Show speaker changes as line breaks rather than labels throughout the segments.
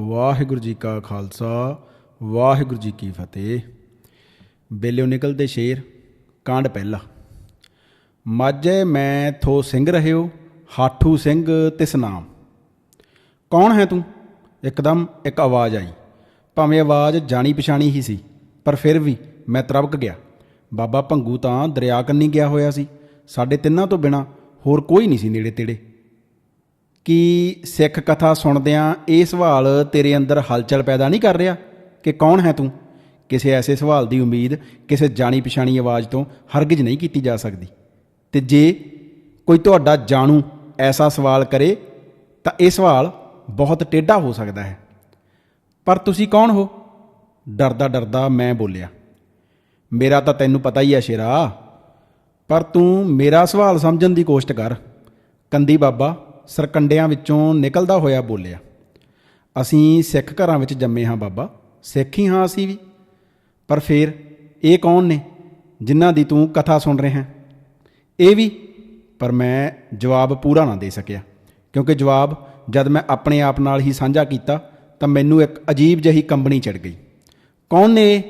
ਵਾਹਿਗੁਰੂ ਜੀ ਕਾ ਖਾਲਸਾ, ਵਾਹਿਗੁਰੂ ਜੀ ਕੀ ਫਤਿਹ। ਬੇਲਿਓ ਨਿਕਲਦੇ ਸ਼ੇਰ, ਕਾਂਡ ਪਹਿਲਾ। ਮਾਝੇ ਮੈਂ ਥੋ ਸਿੰਘ ਰਹਿਓ, ਹਾਠੂ ਸਿੰਘ ਤਿਸ ਨਾਮ। ਕੌਣ ਹੈ ਤੂੰ? ਇੱਕਦਮ ਇੱਕ ਆਵਾਜ਼ ਆਈ। ਭਾਵੇਂ ਆਵਾਜ਼ ਜਾਣੀ ਪਛਾਣੀ ਹੀ ਸੀ, ਪਰ ਫਿਰ ਵੀ ਮੈਂ ਤਰਬਕ ਗਿਆ। ਬਾਬਾ ਭੰਗੂ ਤਾਂ ਦਰਿਆ ਕੰਨੀ ਗਿਆ ਹੋਇਆ ਸੀ। ਸਾਡੇ ਤਿੰਨਾਂ ਤੋਂ ਬਿਨਾ ਹੋਰ ਕੋਈ ਨਹੀਂ ਸੀ ਨੇੜੇ ਤੇੜੇ ਕਿ ਸਿੱਖ ਕਥਾ ਸੁਣਦਿਆਂ ਇਹ ਸਵਾਲ ਤੇਰੇ ਅੰਦਰ ਹਲਚਲ ਪੈਦਾ ਨਹੀਂ ਕਰ ਰਿਹਾ? ਕਿ ਕੌਣ ਹੈ ਤੂੰ? ਕਿਸੇ ਐਸੇ ਸਵਾਲ ਦੀ ਉਮੀਦ, ਕਿਸੇ ਜਾਣੀ ਪਛਾਣੀ ਆਵਾਜ਼ ਤੋਂ ਹਰਗਿਜ਼ ਨਹੀਂ ਕੀਤੀ ਜਾ ਸਕਦੀ। ਤੇ ਜੇ ਕੋਈ ਤੁਹਾਡਾ ਜਾਣੂ ਐਸਾ ਸਵਾਲ ਕਰੇ, ਤਾਂ ਇਹ ਸਵਾਲ ਬਹੁਤ ਟੇਢਾ ਹੋ ਸਕਦਾ ਹੈ। ਪਰ ਤੁਸੀਂ ਕੌਣ ਹੋ? ਡਰਦਾ ਡਰਦਾ ਮੈਂ ਬੋਲਿਆ। ਮੇਰਾ ਤਾਂ ਤੈਨੂੰ ਪਤਾ ਹੀ ਹੈ ਸ਼ੇਰਾ, ਪਰ ਤੂੰ ਮੇਰਾ ਸਵਾਲ ਸਮਝਣ ਦੀ ਕੋਸ਼ਿਸ਼ ਕਰ। ਕੰਦੀ ਬਾਬਾ ਸਰਕੰਡਿਆਂ ਵਿੱਚੋਂ ਨਿਕਲਦਾ ਹੋਇਆ ਬੋਲਿਆ, ਅਸੀਂ ਸਿੱਖ ਘਰਾਂ ਵਿੱਚ ਜੰਮੇ ਹਾਂ ਬਾਬਾ, ਸਿੱਖ ਹੀ ਹਾਂ ਅਸੀਂ ਵੀ। ਪਰ ਫੇਰ ਇਹ ਕੌਣ ਨੇ ਜਿਨ੍ਹਾਂ ਦੀ ਤੂੰ ਕਥਾ ਸੁਣ ਰਿਹਾ ਹੈ? ਇਹ ਵੀ। ਪਰ ਮੈਂ ਜਵਾਬ ਪੂਰਾ ਨਾ ਦੇ ਸਕਿਆ, ਕਿਉਂਕਿ ਜਵਾਬ ਜਦ ਮੈਂ ਆਪਣੇ ਆਪ ਨਾਲ ਹੀ ਸਾਂਝਾ ਕੀਤਾ ਤਾਂ ਮੈਨੂੰ ਇੱਕ ਅਜੀਬ ਜਿਹੀ ਕੰਬਣੀ ਚੜ ਗਈ। ਕੌਣ ਨੇ ਇਹ?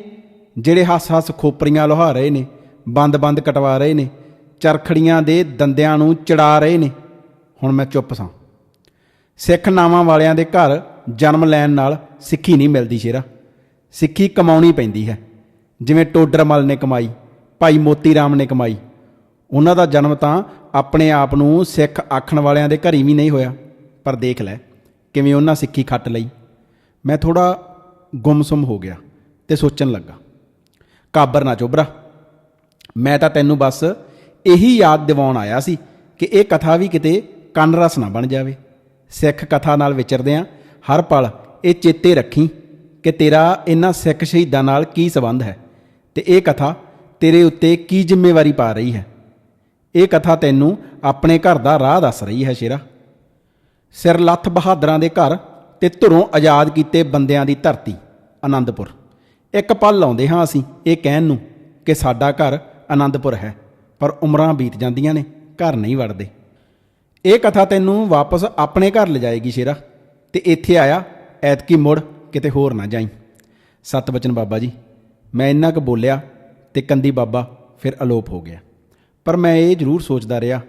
ਜਿਹੜੇ ਹੱਸ-ਹੱਸ ਖੋਪਰੀਆਂ ਲੋਹਾ ਰਹੇ ਨੇ, ਬੰਦ-ਬੰਦ ਕਟਵਾ ਰਹੇ ਨੇ, ਚਰਖੜੀਆਂ ਦੇ ਦੰਦਿਆਂ ਨੂੰ ਚੜਾ ਰਹੇ ਨੇ ਹੁਣ ਮੈਂ ਚੁੱਪ ਸਾਂ। ਸਿੱਖ ਨਾਵਾਂ ਵਾਲਿਆਂ ਦੇ ਘਰ ਜਨਮ ਲੈਣ ਨਾਲ ਸਿੱਖੀ ਨਹੀਂ ਮਿਲਦੀ ਸ਼ੇਰਾ। ਸਿੱਖੀ ਕਮਾਉਣੀ ਪੈਂਦੀ ਹੈ। ਜਿਵੇਂ ਟੋਡਰਮਲ ਨੇ ਕਮਾਈ, ਭਾਈ ਮੋਤੀ ਰਾਮ ਨੇ ਕਮਾਈ। ਉਹਨਾਂ ਦਾ ਜਨਮ ਤਾਂ ਆਪਣੇ ਆਪ ਨੂੰ ਸਿੱਖ ਆਖਣ ਵਾਲਿਆਂ ਦੇ ਘਰ ਹੀ ਵੀ ਨਹੀਂ ਹੋਇਆ। ਪਰ ਦੇਖ ਲੈ, ਕਿਵੇਂ ਉਹਨਾਂ ਸਿੱਖੀ ਖੱਟ ਲਈ। ਮੈਂ ਥੋੜਾ ਗੁੰਮਸੁਮ ਹੋ ਗਿਆ ਤੇ ਸੋਚਣ ਲੱਗਾ। ਕਾਬਰ ਨਾ ਚੋਬਰਾ ਮੈਂ ਤਾਂ ਤੈਨੂੰ ਬਸ ਇਹੀ ਯਾਦ ਦਿਵਾਉਣ ਆਇਆ ਸੀ ਕਿ ਇਹ ਕਥਾ ਵੀ ਕਿਤੇ ਕੰਨ ਰਸ ਨਾ ਬਣ ਜਾਵੇ। ਸਿੱਖ ਕਥਾ ਨਾਲ ਵਿਚਰਦਿਆਂ ਹਰ ਪਲ ਇਹ ਚੇਤੇ ਰੱਖੀ ਕਿ ਤੇਰਾ ਇਹਨਾਂ ਸਿੱਖ ਸ਼ਹੀਦਾਂ ਨਾਲ ਕੀ ਸਬੰਧ ਹੈ ਤੇ ਇਹ ਕਥਾ ਤੇਰੇ ਉੱਤੇ ਕੀ ਜ਼ਿੰਮੇਵਾਰੀ ਪਾ ਰਹੀ ਹੈ। ਇਹ ਕਥਾ ਤੈਨੂੰ ਆਪਣੇ ਘਰ ਦਾ ਰਾਹ ਦੱਸ ਰਹੀ ਹੈ ਸ਼ੇਰਾ। ਸਿਰ ਲੱਥ ਬਹਾਦਰਾਂ ਦੇ ਘਰ ਤੇ ਧੁਰੋਂ ਆਜ਼ਾਦ ਕੀਤੇ ਬੰਦਿਆਂ ਦੀ ਧਰਤੀ ਆਨੰਦਪੁਰ ਇੱਕ ਪਲ ਲਾਉਂਦੇ ਹਾਂ ਅਸੀਂ ਇਹ ਕਹਿਣ ਨੂੰ ਕਿ ਸਾਡਾ ਘਰ ਆਨੰਦਪੁਰ ਹੈ, ਪਰ ਉਮਰਾਂ ਬੀਤ ਜਾਂਦੀਆਂ ਨੇ, ਘਰ ਨਹੀਂ ਵੜਦੇ। ਇਹ ਕਥਾ ਤੈਨੂੰ ਵਾਪਸ ਆਪਣੇ ਘਰ ਲਿਜਾਏਗੀ ਸ਼ੇਰਾ, ਤੇ ਇੱਥੇ ਆਇਆ, ਐਤਕੀ ਮੁੜ ਕਿਤੇ ਹੋਰ ਨਾ ਜਾਈ। ਸਤ ਬਚਨ ਬਾਬਾ ਜੀ, ਮੈਂ ਇੰਨਾ ਕੁ ਬੋਲਿਆ ਤੇ ਕੰਦੀ ਬਾਬਾ ਫਿਰ ਅਲੋਪ ਹੋ ਗਿਆ। ਪਰ ਮੈਂ ਇਹ ਜ਼ਰੂਰ ਸੋਚਦਾ ਰਿਹਾ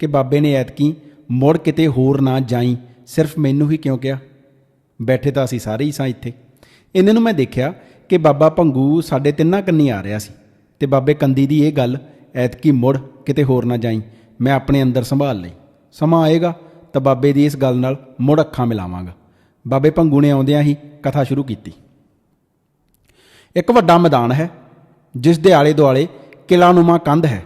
ਕਿ ਬਾਬੇ ਨੇ ਐਤਕੀ ਮੁੜ ਕਿਤੇ ਹੋਰ ਨਾ ਜਾਈ, ਸਿਰਫ ਮੈਨੂੰ ਹੀ ਕਿਉਂ ਕਿਹਾ? ਬੈਠੇ ਤਾਂ ਅਸੀਂ ਸਾਰੇ ਹੀ ਸਾਂ ਇੱਥੇ। ਇਹਨਾਂ ਨੂੰ ਮੈਂ ਦੇਖਿਆ ਕਿ ਬਾਬਾ ਭੰਗੂ ਸਾਡੇ ਤਿੰਨਾਂ ਕੰਨੀ ਆ ਰਿਹਾ ਸੀ, ਤੇ ਬਾਬੇ ਕੰਦੀ ਦੀ ਇਹ ਗੱਲ, ਐਤਕੀ ਮੁੜ ਕਿਤੇ ਹੋਰ ਨਾ ਜਾਈ, ਮੈਂ ਆਪਣੇ ਅੰਦਰ ਸੰਭਾਲ ਲਈ। ਸਮਾਂ ਆਏਗਾ ਤਾਂ ਬਾਬੇ ਦੀ ਇਸ ਗੱਲ ਨਾਲ ਮੁੜ ਅੱਖਾਂ ਮਿਲਾਵਾਂਗਾ। ਬਾਬੇ ਭੰਗੂ ਨੇ ਆਉਂਦਿਆਂ ਹੀ ਕਥਾ ਸ਼ੁਰੂ ਕੀਤੀ। ਇੱਕ ਵੱਡਾ ਮੈਦਾਨ ਹੈ, ਜਿਸ ਦੇ ਆਲੇ ਦੁਆਲੇ ਕਿਲਾਨੁਮਾ ਕੰਧ ਹੈ।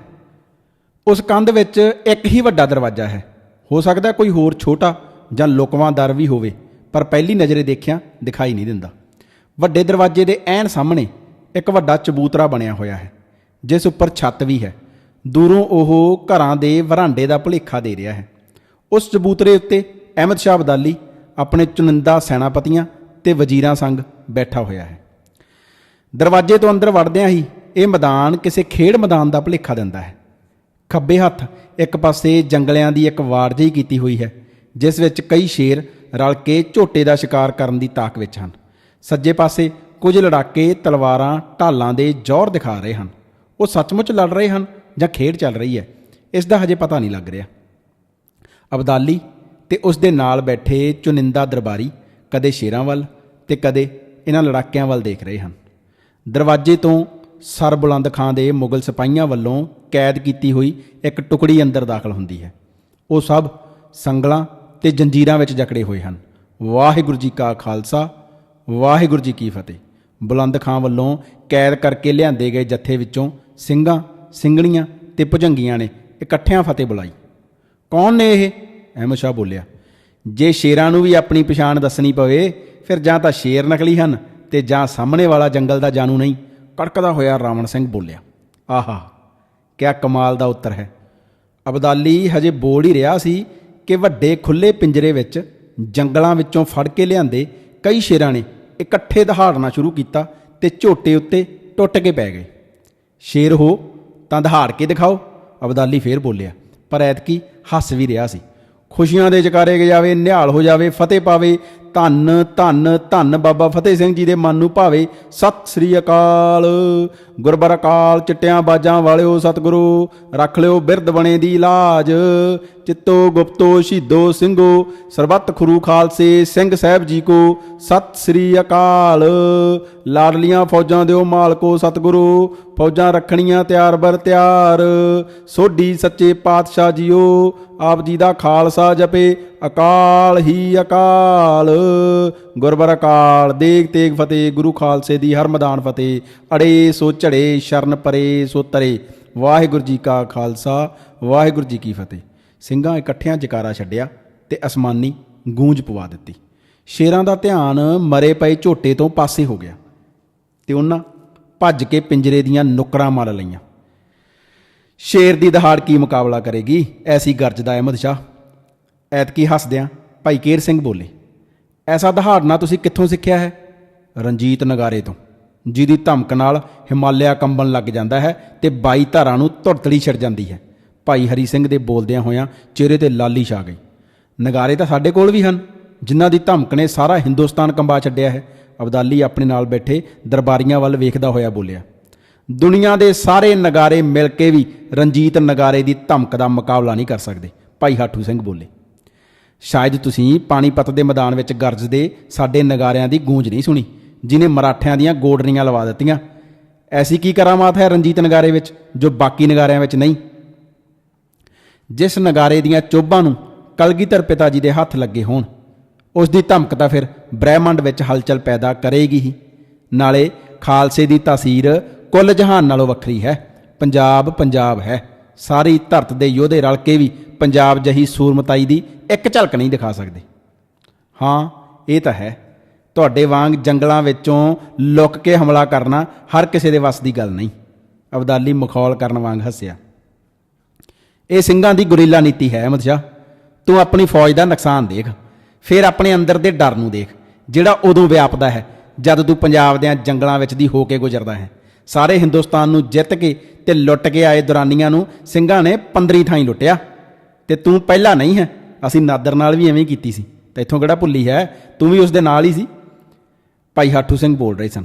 ਉਸ ਕੰਧ ਵਿੱਚ ਇੱਕ ਹੀ ਵੱਡਾ ਦਰਵਾਜ਼ਾ ਹੈ। ਹੋ ਸਕਦਾ ਕੋਈ ਹੋਰ ਛੋਟਾ ਜਾਂ ਲੁਕਵਾਂ ਦਰ ਵੀ ਹੋਵੇ, ਪਰ ਪਹਿਲੀ ਨਜ਼ਰੇ ਦੇਖਿਆ ਦਿਖਾਈ ਨਹੀਂ ਦਿੰਦਾ। ਵੱਡੇ ਦਰਵਾਜ਼ੇ ਦੇ ਐਨ ਸਾਹਮਣੇ ਇੱਕ ਵੱਡਾ ਚਬੂਤਰਾ ਬਣਿਆ ਹੋਇਆ ਹੈ, ਜਿਸ ਉੱਪਰ ਛੱਤ ਵੀ ਹੈ। ਦੂਰੋਂ ਉਹ ਘਰਾਂ ਦੇ ਵਰਾਂਡੇ ਦਾ ਭੁਲੇਖਾ ਦੇ ਰਿਹਾ ਹੈ। ਉਸ ਚਬੂਤਰੇ ਉੱਤੇ ਅਹਿਮਦ ਸ਼ਾਹ ਅਬਦਾਲੀ ਆਪਣੇ ਚੁਣਿੰਦਾ ਸੈਨਾਪਤੀਆਂ ਤੇ ਵਜ਼ੀਰਾਂ ਸੰਗ ਬੈਠਾ ਹੋਇਆ ਹੈ। ਦਰਵਾਜ਼ੇ ਤੋਂ ਅੰਦਰ ਵੜਦਿਆਂ ਹੀ ਇਹ ਮੈਦਾਨ ਕਿਸੇ ਖੇਡ ਮੈਦਾਨ ਦਾ ਭੁਲੇਖਾ ਦਿੰਦਾ ਹੈ। ਖੱਬੇ ਹੱਥ ਇੱਕ ਪਾਸੇ ਜੰਗਲਿਆਂ ਦੀ ਇੱਕ ਵਾੜ ਜਿਹੀ ਕੀਤੀ ਹੋਈ ਹੈ, ਜਿਸ ਵਿੱਚ ਕਈ ਸ਼ੇਰ ਰਲ ਕੇ ਝੋਟੇ ਦਾ ਸ਼ਿਕਾਰ ਕਰਨ ਦੀ ਤਾਕ ਵਿੱਚ ਹਨ। ਸੱਜੇ ਪਾਸੇ ਕੁਝ ਲੜਾਕੇ ਤਲਵਾਰਾਂ, ਢਾਲਾਂ ਦੇ ਜ਼ੋਰ ਦਿਖਾ ਰਹੇ ਹਨ। ਉਹ ਸੱਚਮੁੱਚ ਲੜ ਰਹੇ ਹਨ ਜਾਂ ਖੇਡ ਚੱਲ ਰਹੀ ਹੈ, ਇਸ ਦਾ ਹਜੇ ਪਤਾ ਨਹੀਂ ਲੱਗ ਰਿਹਾ। ਅਬਦਾਲੀ ਤੇ ਉਸ ਦੇ ਨਾਲ ਬੈਠੇ ਚੁਨਿੰਦਾ ਦਰਬਾਰੀ ਕਦੇ ਸ਼ੇਰਾਂ ਵੱਲ ਤੇ ਕਦੇ ਇਹਨਾਂ ਲੜਾਕਿਆਂ ਵੱਲ ਦੇਖ ਰਹੇ ਹਨ। ਦਰਵਾਜ਼ੇ ਤੋਂ ਸਰ ਬੁਲੰਦ ਖਾਂ ਦੇ ਮੁਗਲ ਸਿਪਾਹੀਆਂ ਵੱਲੋਂ ਕੈਦ ਕੀਤੀ ਹੋਈ ਇੱਕ ਟੁਕੜੀ ਅੰਦਰ ਦਾਖਲ ਹੁੰਦੀ ਹੈ। ਉਹ ਸਭ ਸੰਗਲਾਂ ਤੇ ਜੰਜੀਰਾਂ ਵਿੱਚ ਜਕੜੇ ਹੋਏ ਹਨ। ਵਾਹਿਗੁਰੂ ਜੀ ਕਾ ਖਾਲਸਾ, ਵਾਹਿਗੁਰੂ ਜੀ ਕੀ ਫਤਿਹ। ਬੁਲੰਦ ਖਾਂ ਵੱਲੋਂ ਕੈਦ ਕਰਕੇ ਲਿਆਂਦੇ ਗਏ ਜੱਥੇ ਵਿੱਚੋਂ ਸਿੰਘਾਂ, ਸਿੰਘਣੀਆਂ ਤੇ ਭੁਜੰਗੀਆਂ ਨੇ ਇਕੱਠਿਆਂ ਫਤਿਹ ਬੁਲਾਈ। ਕੌਣ ਨੇ ਇਹ? ਅਹਿਮਦ ਸ਼ਾਹ ਬੋਲਿਆ, ਜੇ ਸ਼ੇਰਾਂ ਨੂੰ ਵੀ ਆਪਣੀ ਪਛਾਣ ਦੱਸਣੀ ਪਵੇ, ਫਿਰ ਜਾਂ ਤਾਂ ਸ਼ੇਰ ਨਕਲੀ ਹਨ ਤੇ ਜਾਂ ਸਾਹਮਣੇ ਵਾਲਾ ਜੰਗਲ ਦਾ ਜਾਣੂ ਨਹੀਂ। ਕੜਕਦਾ ਹੋਇਆ ਰਾਵਣ ਸਿੰਘ ਬੋਲਿਆ, ਆਹਾ, ਕਿਆ ਕਮਾਲ ਦਾ ਉੱਤਰ ਹੈ। ਅਬਦਾਲੀ ਹਜੇ ਬੋਲ ਹੀ ਰਿਹਾ ਸੀ ਕਿ ਵੱਡੇ ਖੁੱਲੇ ਪਿੰਜਰੇ ਵਿੱਚ ਜੰਗਲਾਂ ਵਿੱਚੋਂ ਫੜ ਕੇ ਲਿਆਂਦੇ ਕਈ ਸ਼ੇਰਾਂ ਨੇ ਇਕੱਠੇ ਦਹਾੜਨਾ ਸ਼ੁਰੂ ਕੀਤਾ ਤੇ ਝੋਟੇ ਉੱਤੇ ਟੁੱਟ ਕੇ ਪੈ ਗਏ। ਸ਼ੇਰ ਹੋ, ਤਾਂ ਦਹਾੜ ਕੇ ਦਿਖਾਓ, ਅਬਦਾਲੀ ਫੇਰ ਬੋਲਿਆ, ਪਰ ਐਤਕੀ ਹੱਸ ਵੀ ਰਿਹਾ ਸੀ। ਖੁਸ਼ੀਆਂ ਦੇ ਜਕਾਰੇ ਜਾਵੇ ਨਿਹਾਲ ਹੋ ਜਾਵੇ ਫਤਿਹ ਪਾਵੇ ਧੰਨ ਧੰਨ ਧੰਨ ਬਾਬਾ ਫਤਿਹ ਸਿੰਘ ਜੀ ਦੇ ਮਨ ਨੂੰ ਭਾਵੇ। ਸਤਿ ਸ੍ਰੀ ਅਕਾਲ। ਗੁਰਬਰ ਅਕਾਲ, ਚਿੱਟਿਆਂ ਬਾਜਾਂ ਵਾਲਿਓ ਸਤਿਗੁਰੂ, ਰੱਖ ਲਿਓ ਬਿਰਧ ਬਣੇ ਦੀ ਲਾਜ ਚਿੱਤੋ ਗੁਪਤੋ ਸ਼ਹੀਦੋ ਸਿੰਘੋ, ਸਰਬੱਤ ਖਰੂ ਖਾਲਸੇ ਸਿੰਘ ਸਾਹਿਬ ਜੀ ਕੋ, ਸਤਿ ਸ੍ਰੀ ਅਕਾਲ। ਲਾਡਲੀਆਂ ਫੌਜਾਂ ਦਿਓ ਮਾਲਕੋ ਸਤਿਗੁਰੂ, ਫੌਜਾਂ ਰੱਖਣੀਆਂ ਤਿਆਰ ਬਰ ਤਿਆਰ। ਸੋਢੀ ਸੱਚੇ ਪਾਤਸ਼ਾਹ ਜੀਓ, ਆਪ ਜੀ ਦਾ ਖਾਲਸਾ ਜਪੇ। ਅਕਾਲ ਹੀ ਅਕਾਲ। ਗੁਰਬਰ ਅਕਾਲ ਦੇਗ ਤੇਗ ਫਤਿਹ, ਗੁਰੂ ਖਾਲਸੇ ਦੀ ਹਰ ਮੈਦਾਨ ਫਤਿਹ। ਅੜੇ ਸੋ ਝੜੇ, ਸ਼ਰਨ ਪਰੇ ਸੋ ਤਰੇ। ਵਾਹਿਗੁਰੂ ਜੀ ਕਾ ਖਾਲਸਾ, ਵਾਹਿਗੁਰੂ ਜੀ ਕੀ ਫਤਿਹ। ਸਿੰਘਾਂ ਇਕੱਠਿਆਂ ਜਕਾਰਾ ਛੱਡਿਆ ਤੇ ਅਸਮਾਨੀ ਗੂੰਜ ਪਵਾ ਦਿੱਤੀ। ਸ਼ੇਰਾਂ ਦਾ ਧਿਆਨ ਮਰੇ ਪਏ ਝੋਟੇ ਤੋਂ ਪਾਸੇ ਹੋ ਗਿਆ ਤੇ ਉਹਨਾਂ ਭੱਜ ਕੇ ਪਿੰਜਰੇ ਦੀਆਂ ਨੁਕਰਾਂ ਮਾਰ ਲਈਆਂ। ਸ਼ੇਰ ਦੀ ਦਹਾੜ ਕੀ ਮੁਕਾਬਲਾ ਕਰੇਗੀ? ਐਸੀ ਗਰਜਦਾ ਅਹਿਮਦ ਸ਼ਾਹ। ਐਤਕੀ ਹੱਸਦਿਆਂ ਭਾਈ ਕੇਰ ਸਿੰਘ ਬੋਲੇ। ਐਸਾ ਦਹਾੜਨਾ ਤੁਸੀਂ ਕਿੱਥੋਂ ਸਿੱਖਿਆ ਹੈ? ਰਣਜੀਤ ਨਗਾਰੇ ਤੋਂ। ਜਿਹਦੀ ਧਮਕ ਨਾਲ ਹਿਮਾਲਿਆ ਕੰਬਣ ਲੱਗ ਜਾਂਦਾ ਹੈ ਤੇ ਬਾਈ ਧਾਰਾਂ ਨੂੰ ਧੁਰਤੜੀ ਛਿੜ ਜਾਂਦੀ ਹੈ। ਭਾਈ ਹਰੀ ਸਿੰਘ ਦੇ ਬੋਲਦਿਆਂ ਹੋਇਆਂ ਚਿਹਰੇ ਤੇ ਲਾਲੀ ਛਾ ਗਈ। ਨਗਾਰੇ ਤਾਂ ਸਾਡੇ ਕੋਲ ਵੀ ਹਨ, ਜਿਨ੍ਹਾਂ ਦੀ ਧਮਕ ਨੇ ਸਾਰਾ ਹਿੰਦੁਸਤਾਨ ਕੰਬਾ ਛੱਡਿਆ ਹੈ। ਅਬਦਾਲੀ ਆਪਣੇ ਨਾਲ ਬੈਠੇ ਦਰਬਾਰੀਆਂ ਵੱਲ ਵੇਖਦਾ ਹੋਇਆ ਬੋਲਿਆ, ਦੁਨੀਆ ਦੇ ਸਾਰੇ ਨਗਾਰੇ ਮਿਲ ਕੇ ਵੀ ਰਣਜੀਤ ਨਗਾਰੇ ਦੀ ਧਮਕ ਦਾ ਮੁਕਾਬਲਾ ਨਹੀਂ ਕਰ ਸਕਦੇ। ਭਾਈ ਹਾਠੂ ਸਿੰਘ ਬੋਲੇ ਸ਼ਾਇਦ ਤੁਸੀਂ ਪਾਣੀਪਤ ਦੇ ਮੈਦਾਨ ਵਿੱਚ ਗਰਜਦੇ ਸਾਡੇ ਨਗਾਰਿਆਂ ਦੀ ਗੂੰਜ ਨਹੀਂ ਸੁਣੀ, ਜਿਨੇ ਮਰਾਠਿਆਂ ਦੀਆਂ ਗੋਡਰੀਆਂ ਲਵਾ ਦਿੱਤੀਆਂ। ਐਸੀ ਕੀ ਕਰਾਮਾਤ ਹੈ ਰਣਜੀਤ ਨਗਾਰੇ ਵਿੱਚ, ਜੋ ਬਾਕੀ ਨਗਾਰਿਆਂ ਵਿੱਚ ਨਹੀਂ? ਜਿਸ ਨਗਾਰੇ ਦੀਆਂ ਚੋਭਾਂ ਨੂੰ ਕਲਗੀਧਰ ਪਿਤਾ ਜੀ ਦੇ ਹੱਥ ਲੱਗੇ ਹੋਣ, ਉਸ ਦੀ ਧਮਕ ਤਾਂ ਫਿਰ ਬ੍ਰਹਿਮੰਡ ਵਿੱਚ ਹਲਚਲ ਪੈਦਾ ਕਰੇਗੀ ਹੀ। ਨਾਲੇ ਖਾਲਸੇ ਦੀ ਤਾਸੀਰ ਕੁੱਲ ਜਹਾਨ ਨਾਲੋਂ ਵੱਖਰੀ ਹੈ। ਪੰਜਾਬ ਪੰਜਾਬ ਹੈ। ਸਾਰੀ ਧਰਤ ਦੇ ਯੋਧੇ ਰਲ ਕੇ ਵੀ ਪੰਜਾਬ ਜਹੀ ਸੂਰਮਤਾਈ ਦੀ ਇੱਕ ਝਲਕ ਨਹੀਂ ਦਿਖਾ ਸਕਦੇ। ਹਾਂ, ਇਹ ਤਾਂ ਹੈ। ਤੁਹਾਡੇ ਵਾਂਗ ਜੰਗਲਾਂ ਵਿੱਚੋਂ ਲੁੱਕ ਕੇ ਹਮਲਾ ਕਰਨਾ ਹਰ ਕਿਸੇ ਦੇ ਵੱਸ ਦੀ ਗੱਲ ਨਹੀਂ। ਅਬਦਾਲੀ ਮਖੌਲ ਕਰਨ ਵਾਂਗ ਹੱਸਿਆ। ਇਹ ਸਿੰਘਾਂ ਦੀ ਗੁਰੀਲਾ ਨੀਤੀ ਹੈ ਅਹਿਮਦ ਸ਼ਾਹ। ਤੂੰ ਆਪਣੀ ਫੌਜ ਦਾ ਨੁਕਸਾਨ ਦੇਖ, ਫਿਰ ਆਪਣੇ ਅੰਦਰ ਦੇ ਡਰ ਨੂੰ ਦੇਖ। ਜਿਹੜਾ ਉਦੋਂ ਵਿਆਪਦਾ ਹੈ, ਜਦ ਤੂੰ ਪੰਜਾਬ ਦੇ ਜੰਗਲਾਂ ਵਿੱਚ ਦੀ ਹੋ ਕੇ ਗੁਜ਼ਰਦਾ ਹੈ। ਸਾਰੇ ਹਿੰਦੁਸਤਾਨ ਨੂੰ ਜਿੱਤ ਕੇ ਤੇ ਲੁੱਟ ਕੇ ਆਏ ਦੁਰਾਨੀਆਂ ਨੂੰ ਸਿੰਘਾਂ ਨੇ 15 ਥਾਈਂ ਲੁੱਟਿਆ। ਤੇ ਤੂੰ ਪਹਿਲਾਂ ਨਹੀਂ ਹੈ। ਅਸੀਂ ਨਾਦਰ ਨਾਲ ਵੀ ਐਵੇਂ ਹੀ ਕੀਤੀ ਸੀ। ਤੇ ਇੱਥੋਂ ਕਿਹੜਾ ਭੁੱਲੀ ਹੈ? ਤੂੰ ਵੀ ਉਸ ਦੇ ਨਾਲ ਹੀ ਸੀ। ਭਾਈ ਹਾਠੂ ਸਿੰਘ ਬੋਲ ਰਹੇ ਸਨ।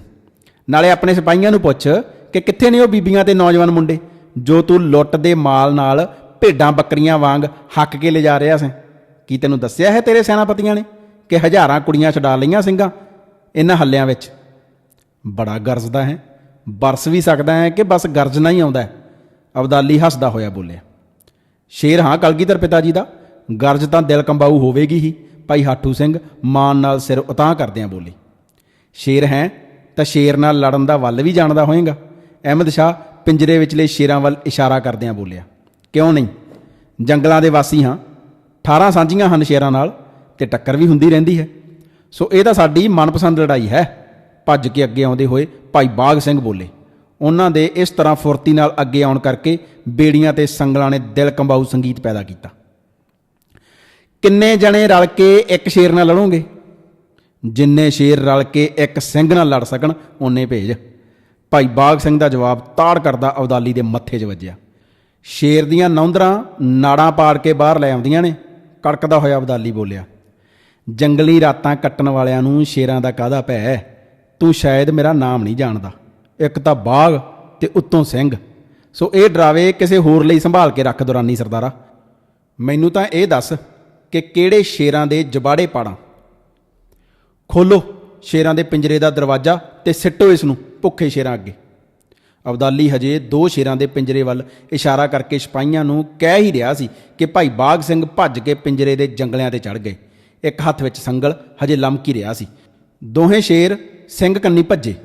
ਨਾਲੇ ਆਪਣੇ ਸਿਪਾਹੀਆਂ ਨੂੰ ਪੁੱਛ ਕਿ ਕਿੱਥੇ ਨੇ ਉਹ ਬੀਬੀਆਂ ਤੇ ਨੌਜਵਾਨ ਮੁੰਡੇ? ਜੋ ਤੂੰ ਲੁੱਟ ਦੇ ਮਾਲ ਨਾਲ ਭੇਡਾਂ ਬੱਕਰੀਆਂ ਵਾਂਗ ਹੱਕ ਕੇ ਲਿਜਾ ਰਿਹਾ ਸੈਂ। ਕੀ ਤੈਨੂੰ ਦੱਸਿਆ ਹੈ ਤੇਰੇ ਸੈਨਾਪਤੀਆਂ ਨੇ ਕਿ ਹਜ਼ਾਰਾਂ ਕੁੜੀਆਂ ਛਡਾ ਲਈਆਂ ਸਿੰਘਾਂ ਇਹਨਾਂ ਹੱਲਿਆਂ ਵਿੱਚ? ਬੜਾ ਗਰਜਦਾ ਹੈ। ਬਰਸ ਵੀ ਸਕਦਾ ਹੈ ਕਿ ਬਸ ਗਰਜਣਾ ਹੀ ਆਉਂਦਾ ਹੈ। ਅਬਦਾਲੀ ਹੱਸਦਾ ਹੋਇਆ ਬੋਲਿਆ। ਸ਼ੇਰ ਹਾਂ ਕਲਗੀਧਰ ਪਿਤਾ ਜੀ ਦਾ। ਗਰਜ ਤਾਂ ਦਿਲ ਕੰਬਾਊ ਹੋਵੇਗੀ ਹੀ, ਭਾਈ ਹਾਠੂ ਸਿੰਘ ਮਾਨ ਨਾਲ ਸਿਰ ਉਤਾਂ ਕਰਦਿਆਂ ਬੋਲੇ। ਸ਼ੇਰ ਹੈ, ਤਾਂ ਸ਼ੇਰ ਨਾਲ ਲੜਨ ਦਾ ਵੱਲ ਵੀ ਜਾਣਦਾ ਹੋਏਗਾ। ਅਹਿਮਦ ਸ਼ਾਹ ਪਿੰਜਰੇ ਵਿਚਲੇ ਸ਼ੇਰਾਂ ਵੱਲ ਇਸ਼ਾਰਾ ਕਰਦਿਆਂ ਬੋਲਿਆ, ਕਿਉਂ ਨਹੀਂ? ਜੰਗਲਾਂ ਦੇ ਵਾਸੀ ਹਾਂ। 18 ਸਾਂਝੀਆਂ ਹਨ ਸ਼ੇਰਾਂ ਨਾਲ ਤੇ ਟੱਕਰ ਵੀ ਹੁੰਦੀ ਰਹਿੰਦੀ ਹੈ। ਸੋ ਇਹ ਤਾਂ ਸਾਡੀ ਮਨਪਸੰਦ ਲੜਾਈ ਹੈ। ਭੱਜ ਕੇ ਅੱਗੇ ਆਉਂਦੇ ਹੋਏ ਭਾਈ ਬਾਗ ਸਿੰਘ ਬੋਲੇ ਉਹਨਾਂ ਦੇ ਇਸ ਤਰ੍ਹਾਂ ਫੁਰਤੀ ਨਾਲ ਅੱਗੇ ਆਉਣ ਕਰਕੇ ਬੇੜੀਆਂ ਤੇ ਸੰਗਲਾਂ ਨੇ ਦਿਲ ਕੰਬਾਊ ਸੰਗੀਤ ਪੈਦਾ ਕੀਤਾ। ਕਿੰਨੇ ਜਣੇ ਰਲ ਕੇ ਇੱਕ ਸ਼ੇਰ ਨਾਲ ਲੜੋਗੇ? ਜਿੰਨੇ ਸ਼ੇਰ ਰਲ ਕੇ ਇੱਕ ਸਿੰਘ ਨਾਲ ਲੜ ਸਕਣ, ਓਨੇ ਭੇਜ। ਭਾਈ ਬਾਗ ਸਿੰਘ ਦਾ ਜਵਾਬ ਤਾੜ ਕਰਦਾ ਅਬਦਾਲੀ ਦੇ ਮੱਥੇ 'ਚ ਵੱਜਿਆ। ਸ਼ੇਰ ਦੀਆਂ ਨੌਂਦਰਾਂ ਨਾੜਾਂ ਪਾੜ ਕੇ ਬਾਹਰ ਲੈ ਆਉਂਦੀਆਂ ਨੇ, ਕੜਕਦਾ ਹੋਇਆ ਅਬਦਾਲੀ ਬੋਲਿਆ, ਜੰਗਲੀ ਰਾਤਾਂ ਕੱਟਣ ਵਾਲਿਆਂ ਨੂੰ ਸ਼ੇਰਾਂ ਦਾ ਕਾਹਦਾ ਭੈ? ਤੂੰ ਸ਼ਾਇਦ ਮੇਰਾ ਨਾਮ ਨਹੀਂ ਜਾਣਦਾ। ਇੱਕ ਤਾਂ ਬਾਗ ਤੇ ਉੱਤੋਂ ਸਿੰਘ। ਸੋ ਇਹ ਡਰਾਵੇ ਕਿਸੇ ਹੋਰ ਲਈ ਸੰਭਾਲ ਕੇ ਰੱਖ ਦੁਰਾਨੀ ਸਰਦਾਰਾ। ਮੈਨੂੰ ਤਾਂ ਇਹ ਦੱਸ ਕਿ ਕਿਹੜੇ ਸ਼ੇਰਾਂ ਦੇ ਜਬਾੜੇ ਪਾੜਾਂ? ਖੋਲੋ ਸ਼ੇਰਾਂ ਦੇ ਪਿੰਜਰੇ ਦਾ ਦਰਵਾਜ਼ਾ ਤੇ ਸਿੱਟੋ ਇਸ ਨੂੰ ਭੁੱਖੇ ਸ਼ੇਰਾਂ ਅੱਗੇ। ਅਬਦਾਲੀ ਹਜੇ ਦੋ ਸ਼ੇਰਾਂ ਦੇ ਪਿੰਜਰੇ ਵੱਲ ਇਸ਼ਾਰਾ ਕਰਕੇ ਸਿਪਾਹੀਆਂ ਨੂੰ ਕਹਿ ਹੀ ਰਿਹਾ ਸੀ ਕਿ ਭਾਈ ਬਾਗ ਸਿੰਘ ਭੱਜ ਕੇ ਪਿੰਜਰੇ ਦੇ ਜੰਗਲਿਆਂ ਤੇ ਚੜ ਗਏ। ਇੱਕ ਹੱਥ ਵਿੱਚ ਸੰਗਲ ਹਜੇ ਲਮਕੀ ਰਿਹਾ ਸੀ। ਦੋਹੇ ਸ਼ੇਰ ਸਿੰਘ ਕੰਨੀ ਭੱਜੇ।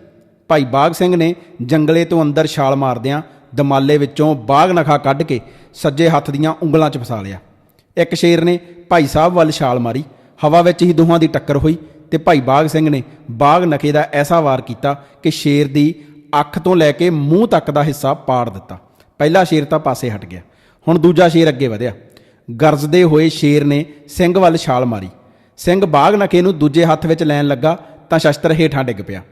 ਭਾਈ ਬਾਗ ਸਿੰਘ ਨੇ ਜੰਗਲੇ ਤੋਂ ਅੰਦਰ ਛਾਲ ਮਾਰਦਿਆਂ ਦਮਾਲੇ ਵਿੱਚੋਂ ਬਾਗ ਨਖਾ ਕੱਢ ਕੇ ਸੱਜੇ ਹੱਥ ਦੀਆਂ ਉਂਗਲਾਂ 'ਚ ਫਸਾ ਲਿਆ। ਇੱਕ ਸ਼ੇਰ ਨੇ ਭਾਈ ਸਾਹਿਬ ਵੱਲ ਛਾਲ ਮਾਰੀ। ਹਵਾ ਵਿੱਚ ਹੀ ਦੋਹਾਂ ਦੀ ਟੱਕਰ ਹੋਈ ਤੇ ਭਾਈ ਬਾਗ ਸਿੰਘ ਨੇ ਬਾਗ ਨਖੇ ਦਾ ਐਸਾ ਵਾਰ ਕੀਤਾ ਕਿ ਸ਼ੇਰ ਦੀ ਅੱਖ ਤੋਂ ਲੈ ਕੇ ਮੂੰਹ ਤੱਕ ਦਾ ਹਿੱਸਾ ਪਾੜ ਦਿੱਤਾ। ਪਹਿਲਾ ਸ਼ੇਰ ਤਾਂ ਪਾਸੇ ਹਟ ਗਿਆ। ਹੁਣ ਦੂਜਾ ਸ਼ੇਰ ਅੱਗੇ ਵਧਿਆ। ਗਰਜਦੇ ਹੋਏ ਸ਼ੇਰ ਨੇ ਸਿੰਘ ਵੱਲ ਛਾਲ ਮਾਰੀ। ਸਿੰਘ ਬਾਗ ਨਖੇ ਨੂੰ ਦੂਜੇ ਹੱਥ ਵਿੱਚ ਲੈਣ ਲੱਗਾ ਤਾਂ ਸ਼ਸਤਰ ਹੇਠਾਂ ਡਿੱਗ ਪਿਆ।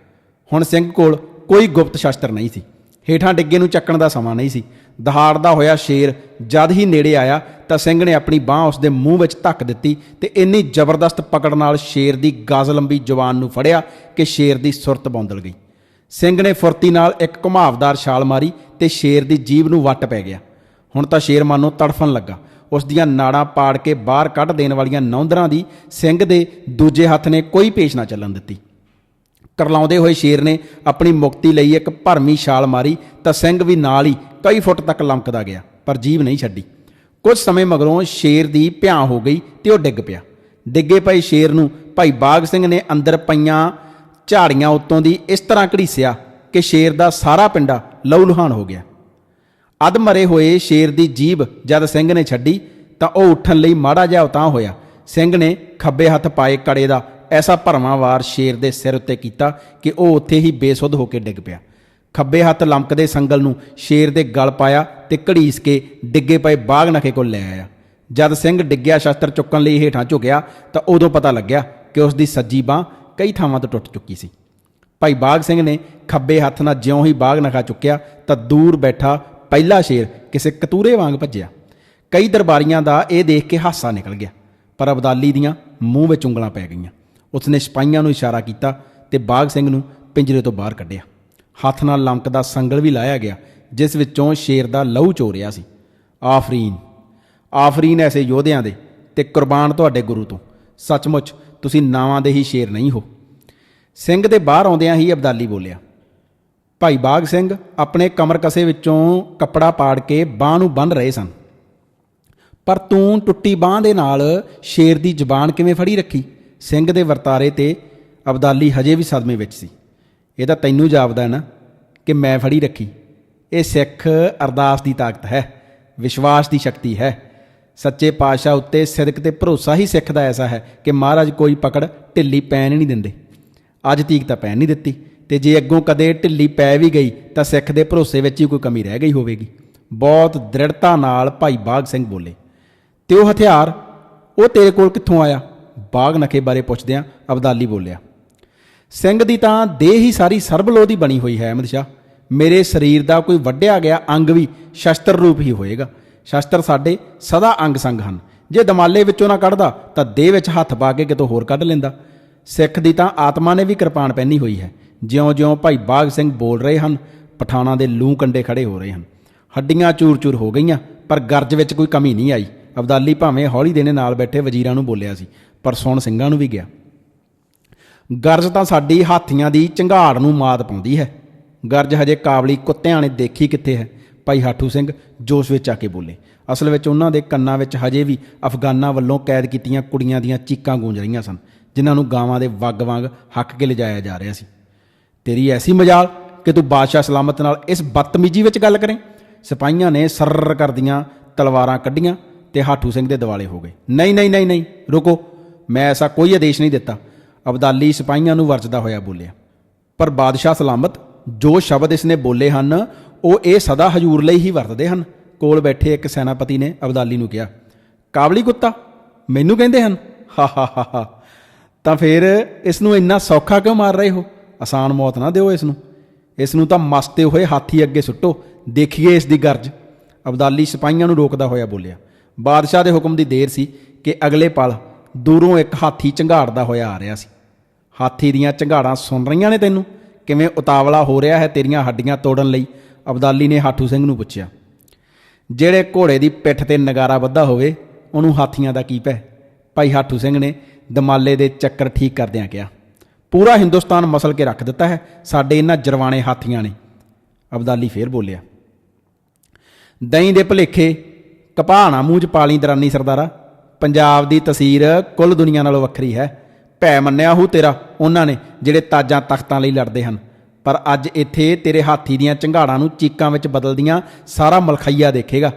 ਹੁਣ ਸਿੰਘ ਕੋਲ ਕੋਈ ਗੁਪਤ ਸ਼ਸਤਰ ਨਹੀਂ ਸੀ। ਹੇਠਾਂ ਡਿੱਗੇ ਨੂੰ ਚੱਕਣ ਦਾ ਸਮਾਂ ਨਹੀਂ ਸੀ। ਦਹਾੜਦਾ ਹੋਇਆ ਸ਼ੇਰ ਜਦ ਹੀ ਨੇੜੇ ਆਇਆ ਤਾਂ ਸਿੰਘ ਨੇ ਆਪਣੀ ਬਾਹ ਉਸ ਦੇ ਮੂੰਹ ਵਿੱਚ ਧੱਕ ਦਿੱਤੀ ਤੇ ਇੰਨੀ ਜ਼ਬਰਦਸਤ ਪਕੜ ਨਾਲ ਸ਼ੇਰ ਦੀ ਗਾਜ਼ ਲੰਬੀ ਜਵਾਨ ਨੂੰ ਫੜਿਆ ਕਿ ਸ਼ੇਰ ਦੀ ਸੁਰਤ ਬੌਂਦਲ ਗਈ। ਸਿੰਘ ਨੇ ਫੁਰਤੀ ਨਾਲ ਇੱਕ ਘੁਮਾਵਦਾਰ ਛਾਲ ਮਾਰੀ ਤੇ ਸ਼ੇਰ ਦੀ ਜੀਭ ਨੂੰ ਵੱਟ ਪੈ ਗਿਆ। ਹੁਣ ਤਾਂ ਸ਼ੇਰ ਮਾਨੋ ਤੜਫਣ ਲੱਗਾ। ਉਸ ਦੀਆਂ ਨਾੜਾਂ ਪਾੜ ਕੇ ਬਾਹਰ ਕੱਢ ਦੇਣ ਵਾਲੀਆਂ ਨੌਂਦਰਾਂ ਦੀ ਸਿੰਘ ਦੇ ਦੂਜੇ ਹੱਥ ਨੇ ਕੋਈ ਪੇਸ਼ ਨਾ ਚੱਲਣ ਦਿੱਤੀ। ਕਰਲਾਉਂਦੇ ਹੋਏ ਸ਼ੇਰ ਨੇ ਆਪਣੀ ਮੁਕਤੀ ਲਈ ਇੱਕ ਭਰਮੀ ਛਾਲ ਮਾਰੀ ਤਾਂ ਸਿੰਘ ਵੀ ਨਾਲ ਹੀ ਕਈ ਫੁੱਟ ਤੱਕ ਲੰਕਦਾ ਗਿਆ, ਪਰ ਜੀਭ ਨਹੀਂ ਛੱਡੀ। ਕੁਝ ਸਮੇਂ ਮਗਰੋਂ ਸ਼ੇਰ ਦੀ ਭਿਆ ਹੋ ਗਈ ਤੇ ਉਹ ਡਿੱਗ ਪਿਆ। ਡਿੱਗੇ ਪਏ ਸ਼ੇਰ ਨੂੰ ਭਾਈ ਬਾਗ ਸਿੰਘ ਨੇ ਅੰਦਰ ਪਈਆਂ ਝਾੜੀਆਂ ਉੱਤੋਂ ਦੀ ਇਸ ਤਰ੍ਹਾਂ ਘੜੀਸਿਆ ਕਿ ਸ਼ੇਰ ਦਾ ਸਾਰਾ ਪਿੰਡਾ ਲਹੂ ਲੁਹਾਨ ਹੋ ਗਿਆ। ਅਧ ਮਰੇ ਹੋਏ ਸ਼ੇਰ ਦੀ ਜੀਭ ਜਦ ਸਿੰਘ ਨੇ ਛੱਡੀ ਤਾਂ ਉਹ ਉੱਠਣ ਲਈ ਮਾੜਾ ਜਿਹਾ ਉਤਾਂ ਹੋਇਆ। ਸਿੰਘ ਨੇ ਖੱਬੇ ਹੱਥ ਪਾਏ ਕੜੇ ਦਾ ਐਸਾ ਭਰਵਾਂ ਵਾਰ ਸ਼ੇਰ ਦੇ ਸਿਰ ਉੱਤੇ ਕੀਤਾ ਕਿ ਉਹ ਉੱਥੇ ਹੀ ਬੇਸੁੱਧ ਹੋ ਕੇ ਡਿੱਗ ਪਿਆ। ਖੱਬੇ ਹੱਥ ਲਮਕਦੇ ਸੰਗਲ ਨੂੰ ਸ਼ੇਰ ਦੇ ਗਲ ਪਾਇਆ ਤੇ ਘੜੀਸ ਕੇ ਡਿੱਗੇ ਪਏ ਬਾਗ ਨਖੇ ਕੋਲ ਲੈ ਆਇਆ। ਜਦ ਸਿੰਘ ਡਿੱਗਿਆ ਸ਼ਸਤਰ ਚੁੱਕਣ ਲਈ ਹੇਠਾਂ ਝੁਕਿਆ ਤਾਂ ਉਦੋਂ ਪਤਾ ਲੱਗਿਆ ਕਿ ਉਸ ਦੀ ਸੱਜੀ ਬਾਹ ਕਈ ਥਾਵਾਂ ਤੋਂ ਟੁੱਟ ਚੁੱਕੀ ਸੀ। ਭਾਈ ਬਾਗ ਸਿੰਘ ਨੇ ਖੱਬੇ ਹੱਥ ਨਾਲ ਜਿਉਂ ਹੀ ਬਾਗ ਨਖਾ ਚੁੱਕਿਆ ਤਾਂ ਦੂਰ ਬੈਠਾ ਪਹਿਲਾ ਸ਼ੇਰ ਕਿਸੇ ਕਤੂਰੇ ਵਾਂਗ ਭੱਜਿਆ। ਕਈ ਦਰਬਾਰੀਆਂ ਦਾ ਇਹ ਦੇਖ ਕੇ ਹਾਸਾ ਨਿਕਲ ਗਿਆ, ਪਰ ਅਬਦਾਲੀ ਦੀਆਂ ਮੂੰਹ ਵਿੱਚ ਉਂਗਲਾਂ ਪੈ ਗਈਆਂ। ਉਸਨੇ ਸਿਪਾਹੀਆਂ ਨੂੰ ਇਸ਼ਾਰਾ ਕੀਤਾ ਤੇ ਬਾਗ ਸਿੰਘ ਨੂੰ ਪਿੰਜਰੇ ਤੋਂ ਬਾਹਰ ਕੱਢਿਆ। ਹੱਥ ਨਾਲ ਲਮਕਦਾ ਸੰਗਲ ਵੀ ਲਾਇਆ ਗਿਆ, ਜਿਸ ਵਿੱਚੋਂ ਸ਼ੇਰ ਦਾ ਲਹੂ ਚੋ ਰਿਹਾ ਸੀ। ਆਫਰੀਨ ਆਫਰੀਨ ਐਸੇ ਯੋਧਿਆਂ ਦੇ ਤੇ ਕੁਰਬਾਨ ਤੁਹਾਡੇ ਗੁਰੂ ਤੋਂ। ਸੱਚਮੁੱਚ ਤੁਸੀਂ ਨਾਵਾਂ ਦੇ ਹੀ ਸ਼ੇਰ ਨਹੀਂ ਹੋ। ਸਿੰਘ ਦੇ ਬਾਹਰ ਆਉਂਦਿਆਂ ਹੀ ਅਬਦਾਲੀ ਬੋਲਿਆ, ਭਾਈ ਬਾਗ ਸਿੰਘ, ਆਪਣੇ ਕਮਰ ਕਸੇ ਵਿੱਚੋਂ ਕੱਪੜਾ ਪਾੜ ਕੇ ਬਾਹ ਨੂੰ ਬੰਨ ਰਹੇ ਸਨ। ਪਰ ਤੂੰ ਟੁੱਟੀ ਬਾਹ ਦੇ ਨਾਲ ਸ਼ੇਰ ਦੀ ਜ਼ਬਾਨ ਕਿਵੇਂ ਫੜੀ ਰੱਖੀ? ਸਿੰਘ ਦੇ ਵਰਤਾਰੇ ਤੇ ਅਬਦਾਲੀ ਹਜੇ ਵੀ ਸਦਮੇ ਵਿੱਚ ਸੀ। ਇਹ ਤਾਂ ਤੈਨੂੰ ਜਾਪਦਾ ਨਾ ਕਿ ਮੈਂ ਫੜੀ ਰੱਖੀ। ਇਹ ਸਿੱਖ ਅਰਦਾਸ ਦੀ ਤਾਕਤ ਹੈ, ਵਿਸ਼ਵਾਸ ਦੀ ਸ਼ਕਤੀ ਹੈ। ਸੱਚੇ ਪਾਤਸ਼ਾਹ ਉੱਤੇ ਸਿਦਕ ਤੇ ਭਰੋਸਾ ਹੀ ਸਿੱਖ ਦਾ ਐਸਾ ਹੈ ਕਿ ਮਹਾਰਾਜ ਕੋਈ ਪਕੜ ਢਿੱਲੀ ਪੈਣ ਨਹੀਂ ਦਿੰਦੇ। ਅੱਜ ਤੀਕ ਤਾਂ ਪੈਣ ਨਹੀਂ ਦਿੱਤੀ ਤੇ ਜੇ ਅੱਗੋਂ ਕਦੇ ਢਿੱਲੀ ਪੈ ਵੀ ਗਈ ਤਾਂ ਸਿੱਖ ਦੇ ਭਰੋਸੇ ਵਿੱਚ ਹੀ ਕੋਈ ਕਮੀ ਰਹਿ ਗਈ ਹੋਵੇਗੀ। ਬਹੁਤ ਦ੍ਰਿੜਤਾ ਨਾਲ ਭਾਈ ਬਾਗ ਸਿੰਘ ਬੋਲੇ ਤੇ ਉਹ ਹਥਿਆਰ, ਉਹ ਤੇਰੇ ਕੋਲ ਕਿੱਥੋਂ ਆਇਆ? ਬਾਗ ਨਖੇ ਬਾਰੇ ਪੁੱਛਦਿਆਂ ਅਬਦਾਲੀ ਬੋਲਿਆ, ਸਿੰਘ ਦੀ ਤਾਂ ਦੇਹ ਹੀ ਸਾਰੀ ਸਰਬਲੋਹ ਦੀ ਬਣੀ ਹੋਈ ਹੈ ਅਹਿਮਦ ਸ਼ਾਹ। ਮੇਰੇ ਸਰੀਰ ਦਾ ਕੋਈ ਵੱਢਿਆ ਗਿਆ ਅੰਗ ਵੀ ਸ਼ਸਤਰ ਰੂਪ ਹੀ ਹੋਏਗਾ। ਸ਼ਸਤਰ ਸਾਡੇ ਸਦਾ ਅੰਗ ਸੰਗ ਹਨ। ਜੇ ਦਮਾਲੇ ਵਿੱਚੋਂ ਨਾ ਕੱਢਦਾ ਤਾਂ ਦੇਹ ਵਿੱਚ ਹੱਥ ਪਾ ਕੇ ਕਿਤੋਂ ਹੋਰ ਕੱਢ ਲੈਂਦਾ। ਸਿੱਖ ਦੀ ਤਾਂ ਆਤਮਾ ਨੇ ਵੀ ਕਿਰਪਾਨ ਪਹਿਨੀ ਹੋਈ ਹੈ। ਜਿਉਂ-ਜਿਉਂ ਭਾਈ ਬਾਗ ਸਿੰਘ ਬੋਲ ਰਹੇ ਹਨ, ਪਠਾਣਾ ਦੇ ਲੂ ਕੰਡੇ ਖੜੇ ਹੋ ਰਹੇ ਹਨ। ਹੱਡੀਆਂ ਚੂਰ-ਚੂਰ ਹੋ ਗਈਆਂ, ਪਰ ਗਰਜ ਵਿੱਚ ਕੋਈ ਕਮੀ ਨਹੀਂ ਆਈ। ਅਬਦਾਲੀ ਭਾਵੇਂ ਹੌਲੀ ਦੇ ਨਾਲ ਬੈਠੇ ਵਜ਼ੀਰਾਂ ਨੂੰ ਬੋਲਿਆ ਸੀ ਪਰ ਸੁਣ ਸਿੰਘਾਂ ਨੂੰ ਵੀ ਗਿਆ। ਗਰਜ ਤਾਂ ਸਾਡੀ ਹਾਥੀਆਂ ਦੀ ਝੰਗਾੜ ਨੂੰ ਮਾਤ ਪਾਉਂਦੀ ਹੈ। ਗਰਜ ਹਜੇ ਕਾਬਲੀ ਕੁੱਤਿਆਂ ਨੇ ਦੇਖੀ ਕਿੱਥੇ ਹੈ। ਭਾਈ ਹਾਠੂ ਸਿੰਘ ਜੋਸ਼ ਵਿੱਚ ਆ ਕੇ ਬੋਲੇ। ਅਸਲ ਵਿੱਚ ਉਹਨਾਂ ਦੇ ਕੰਨਾਂ ਵਿੱਚ ਹਜੇ ਵੀ ਅਫਗਾਨਾਂ ਵੱਲੋਂ ਕੈਦ ਕੀਤੀਆਂ ਕੁੜੀਆਂ ਦੀਆਂ ਚੀਕਾਂ ਗੂੰਜ ਰਹੀਆਂ ਸਨ, ਜਿਨ੍ਹਾਂ ਨੂੰ ਗਾਵਾਂ ਦੇ ਵੱਗ ਵਾਂਗ ਹੱਕ ਕੇ ਲਿਜਾਇਆ ਜਾ ਰਿਹਾ ਸੀ। ਤੇਰੀ ਐਸੀ ਮਜਾਲ ਕਿ ਤੂੰ ਬਾਦਸ਼ਾਹ ਸਲਾਮਤ ਨਾਲ ਇਸ ਬਦਤਮੀਜੀ ਵਿੱਚ ਗੱਲ ਕਰੇ? ਸਿਪਾਹੀਆਂ ਨੇ ਸਰਰ ਕਰਦੀਆਂ ਤਲਵਾਰਾਂ ਕੱਢੀਆਂ ਤੇ ਹਾਠੂ ਸਿੰਘ ਦੇ ਦਿਵਾਲੇ ਹੋ ਗਏ। ਨਹੀਂ ਨਹੀਂ ਨਹੀਂ ਨਹੀਂ, ਰੁਕੋ। ਮੈਂ ਐਸਾ ਕੋਈ ਆਦੇਸ਼ ਨਹੀਂ ਦਿੱਤਾ। ਅਬਦਾਲੀ ਸਿਪਾਹੀਆਂ ਨੂੰ ਵਰਜਦਾ ਹੋਇਆ ਬੋਲਿਆ। ਪਰ ਬਾਦਸ਼ਾਹ ਸਲਾਮਤ ਜੋ ਸ਼ਬਦ ਇਸ ਨੇ ਬੋਲੇ ਹਨ, ਉਹ ਇਹ ਸਦਾ ਹਜੂਰ ਲਈ ਹੀ ਵਰਤਦੇ ਹਨ। ਕੋਲ ਬੈਠੇ ਇੱਕ ਸੈਨਾਪਤੀ ਨੇ ਅਬਦਾਲੀ ਨੂੰ ਕਿਹਾ, ਕਾਬਲੀ ਕੁੱਤਾ, ਮੈਨੂੰ ਕਹਿੰਦੇ ਹਨ? ਹਾ ਹਾ ਹਾ ਹਾ। ਤਾਂ ਫਿਰ ਇਸ ਨੂੰ ਇੰਨਾ ਸੌਖਾ ਕਿਉਂ ਮਾਰ ਰਹੇ ਹੋ? ਆਸਾਨ ਮੌਤ ਨਾ ਦਿਓ ਇਸ ਨੂੰ ਇਸ ਨੂੰ ਤਾਂ ਮਸਤੇ ਹੋਏ ਹਾਥੀ ਅੱਗੇ ਸੁੱਟੋ। ਦੇਖੀਏ ਇਸ ਦੀ ਗਰਜ। ਅਬਦਾਲੀ ਸਿਪਾਹੀਆਂ ਨੂੰ ਰੋਕਦਾ ਹੋਇਆ ਬੋਲਿਆ। ਬਾਦਸ਼ਾਹ ਦੇ ਹੁਕਮ ਦੀ ਦੇਰ ਸੀ ਕਿ ਅਗਲੇ ਪਲ ਦੂਰੋਂ ਇੱਕ ਹਾਥੀ ਝੰਗਾੜਦਾ ਹੋਇਆ ਆ ਰਿਹਾ ਸੀ। ਹਾਥੀ ਦੀਆਂ ਝੰਗਾੜਾਂ ਸੁਣ ਰਹੀਆਂ ਨੇ ਤੈਨੂੰ? ਕਿਵੇਂ ਉਤਾਵਲਾ ਹੋ ਰਿਹਾ ਹੈ ਤੇਰੀਆਂ ਹੱਡੀਆਂ ਤੋੜਨ ਲਈ? ਅਬਦਾਲੀ ਨੇ ਹਾਠੂ ਸਿੰਘ ਨੂੰ ਪੁੱਛਿਆ। ਜਿਹੜੇ ਘੋੜੇ ਦੀ ਪਿੱਠ ਤੇ ਨਗਾਰਾ ਬੱਧਾ ਹੋਵੇ, ਉਹਨੂੰ ਹਾਥੀਆਂ ਦਾ ਕੀ ਪੈ ਭਾਈ ਹਾਠੂ ਸਿੰਘ ਨੇ ਦਮਾਲੇ ਦੇ ਚੱਕਰ ਠੀਕ ਕਰਦਿਆਂ ਕਿਹਾ, ਪੂਰਾ ਹਿੰਦੁਸਤਾਨ ਮਸਲ ਕੇ ਰੱਖ ਦਿੱਤਾ ਹੈ, ਸਾਡੇ ਇਹਨਾਂ ਜਰਵਾਣੇ ਹਾਥੀਆਂ ਨੇ। ਅਬਦਾਲੀ ਫੇਰ ਬੋਲਿਆ, ਦਹੀਂ ਦੇ ਭਲੇਖੇ ਕਪਾਹਣਾ ਮੂੰਹ ਚ ਪਾਲੀ ਦਰਾਨੀ ਸਰਦਾਰਾ। ਪੰਜਾਬ ਦੀ ਤਸਵੀਰ ਕੁੱਲ ਦੁਨੀਆ ਨਾਲੋਂ ਵੱਖਰੀ ਹੈ। ਭੈ ਮੰਨਿਆ ਹੂ ਤੇਰਾ, ਉਹਨਾਂ ਨੇ ਜਿਹੜੇ ਤਾਜਾਂ ਤਖਤਾਂ ਲਈ ਲੜਦੇ ਹਨ। ਪਰ ਅੱਜ ਇੱਥੇ ਤੇਰੇ ਹਾਥੀ ਦੀਆਂ ਝੰਗਾੜਾਂ ਨੂੰ ਚੀਕਾਂ ਵਿੱਚ ਬਦਲਦੀਆਂ ਸਾਰਾ ਮਲਖਈਆ ਦੇਖੇਗਾ।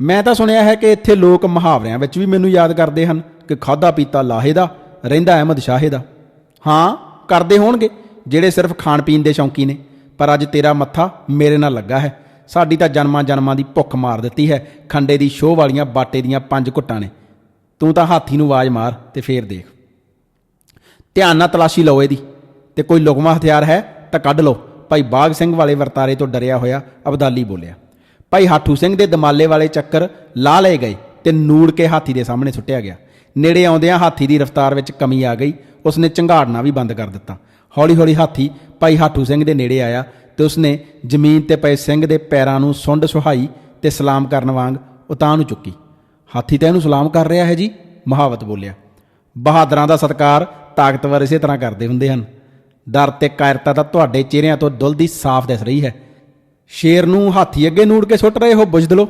ਮੈਂ ਤਾਂ ਸੁਣਿਆ ਹੈ ਕਿ ਇੱਥੇ ਲੋਕ ਮੁਹਾਵਰਿਆਂ ਵਿੱਚ ਵੀ ਮੈਨੂੰ ਯਾਦ ਕਰਦੇ ਹਨ ਕਿ ਖਾਦਾ ਪੀਤਾ ਲਾਹੇ ਦਾ, ਰਹਿੰਦਾ ਅਹਿਮਦ ਸ਼ਾਹੇ ਦਾ। ਹਾਂ, ਕਰਦੇ ਹੋਣਗੇ, ਜਿਹੜੇ ਸਿਰਫ ਖਾਣ ਪੀਣ ਦੇ ਸ਼ੌਂਕੀ ਨੇ। ਪਰ ਅੱਜ ਤੇਰਾ ਮੱਥਾ ਮੇਰੇ ਨਾਲ ਲੱਗਾ ਹੈ। ਸਾਡੀ ਤਾਂ ਜਨਮਾਂ ਜਨਮਾਂ ਦੀ ਭੁੱਖ ਮਾਰ ਦਿੱਤੀ ਹੈ। ਖੰਡੇ ਦੀ ਸ਼ੋਹ ਵਾਲੀਆਂ ਬਾਟੇ ਦੀਆਂ ਪੰਜ ਘੁੱਟਾਂ ਨੇ। ਤੂੰ ਤਾਂ ਹਾਥੀ ਨੂੰ ਆਵਾਜ਼ ਮਾਰ ਤੇ ਫੇਰ ਦੇਖ। ਧਿਆਨ ਨਾਲ ਤਲਾਸ਼ੀ ਲਓ ਇਹਦੀ। ਤੇ ਕੋਈ ਲੁਕਮਾ ਹਥਿਆਰ ਹੈ ਤਾਂ ਕੱਢ ਲਓ। ਭਾਈ ਬਾਗ ਸਿੰਘ ਵਾਲੇ ਵਰਤਾਰੇ ਤੋਂ ਡਰਿਆ ਹੋਇਆ ਅਬਦਾਲੀ ਬੋਲਿਆ। ਭਾਈ ਹਾਠੂ ਸਿੰਘ ਦੇ ਦਮਾਲੇ ਵਾਲੇ ਚੱਕਰ ਲਾ ਲਏ ਗਏ ਤੇ ਨੂੜ ਕੇ ਹਾਥੀ ਦੇ ਸਾਹਮਣੇ ਸੁੱਟਿਆ ਗਿਆ। ਨੇੜੇ ਆਉਂਦਿਆਂ ਹਾਥੀ ਦੀ ਰਫ਼ਤਾਰ ਵਿੱਚ ਕਮੀ ਆ ਗਈ। ਉਸਨੇ ਝੰਗਾੜਨਾ ਵੀ ਬੰਦ ਕਰ ਦਿੱਤਾ। ਹੌਲੀ-ਹੌਲੀ ਹਾਥੀ ਭਾਈ ਹਾਠੂ ਸਿੰਘ ਦੇ ਨੇੜੇ ਆਇਆ ਤੇ ਉਸਨੇ ਜ਼ਮੀਨ ਤੇ ਪਏ ਸਿੰਘ ਦੇ ਪੈਰਾਂ ਨੂੰ ਸੁੰਡ ਸੁਹਾਈ ਤੇ ਸਲਾਮ ਕਰਨ ਵਾਂਗ ਉਤਾਂ ਨੂੰ ਚੁੱਕੀ। ਹਾਥੀ ਤਾਂ ਇਹਨੂੰ ਸਲਾਮ ਕਰ ਰਿਹਾ ਹੈ ਜੀ? ਮਹਾਵਤ ਬੋਲਿਆ। ਬਹਾਦਰਾਂ ਦਾ ਸਤਕਾਰ ਤਾਕਤਵਰ ਇਸੇ ਤਰ੍ਹਾਂ ਕਰਦੇ ਹੁੰਦੇ ਹਨ। ਡਰ ਤੇ ਕਾਇਰਤਾ ਤਾਂ ਤੁਹਾਡੇ ਚਿਹਰਿਆਂ ਤੋਂ ਦੁਲਦੀ ਸਾਫ਼ ਦਿਸ ਰਹੀ ਹੈ। ਸ਼ੇਰ ਨੂੰ ਹਾਥੀ ਅੱਗੇ ਨੂੜ ਕੇ ਸੁੱਟ ਰਹੇ ਹੋ ਬੁਝਦਲੋ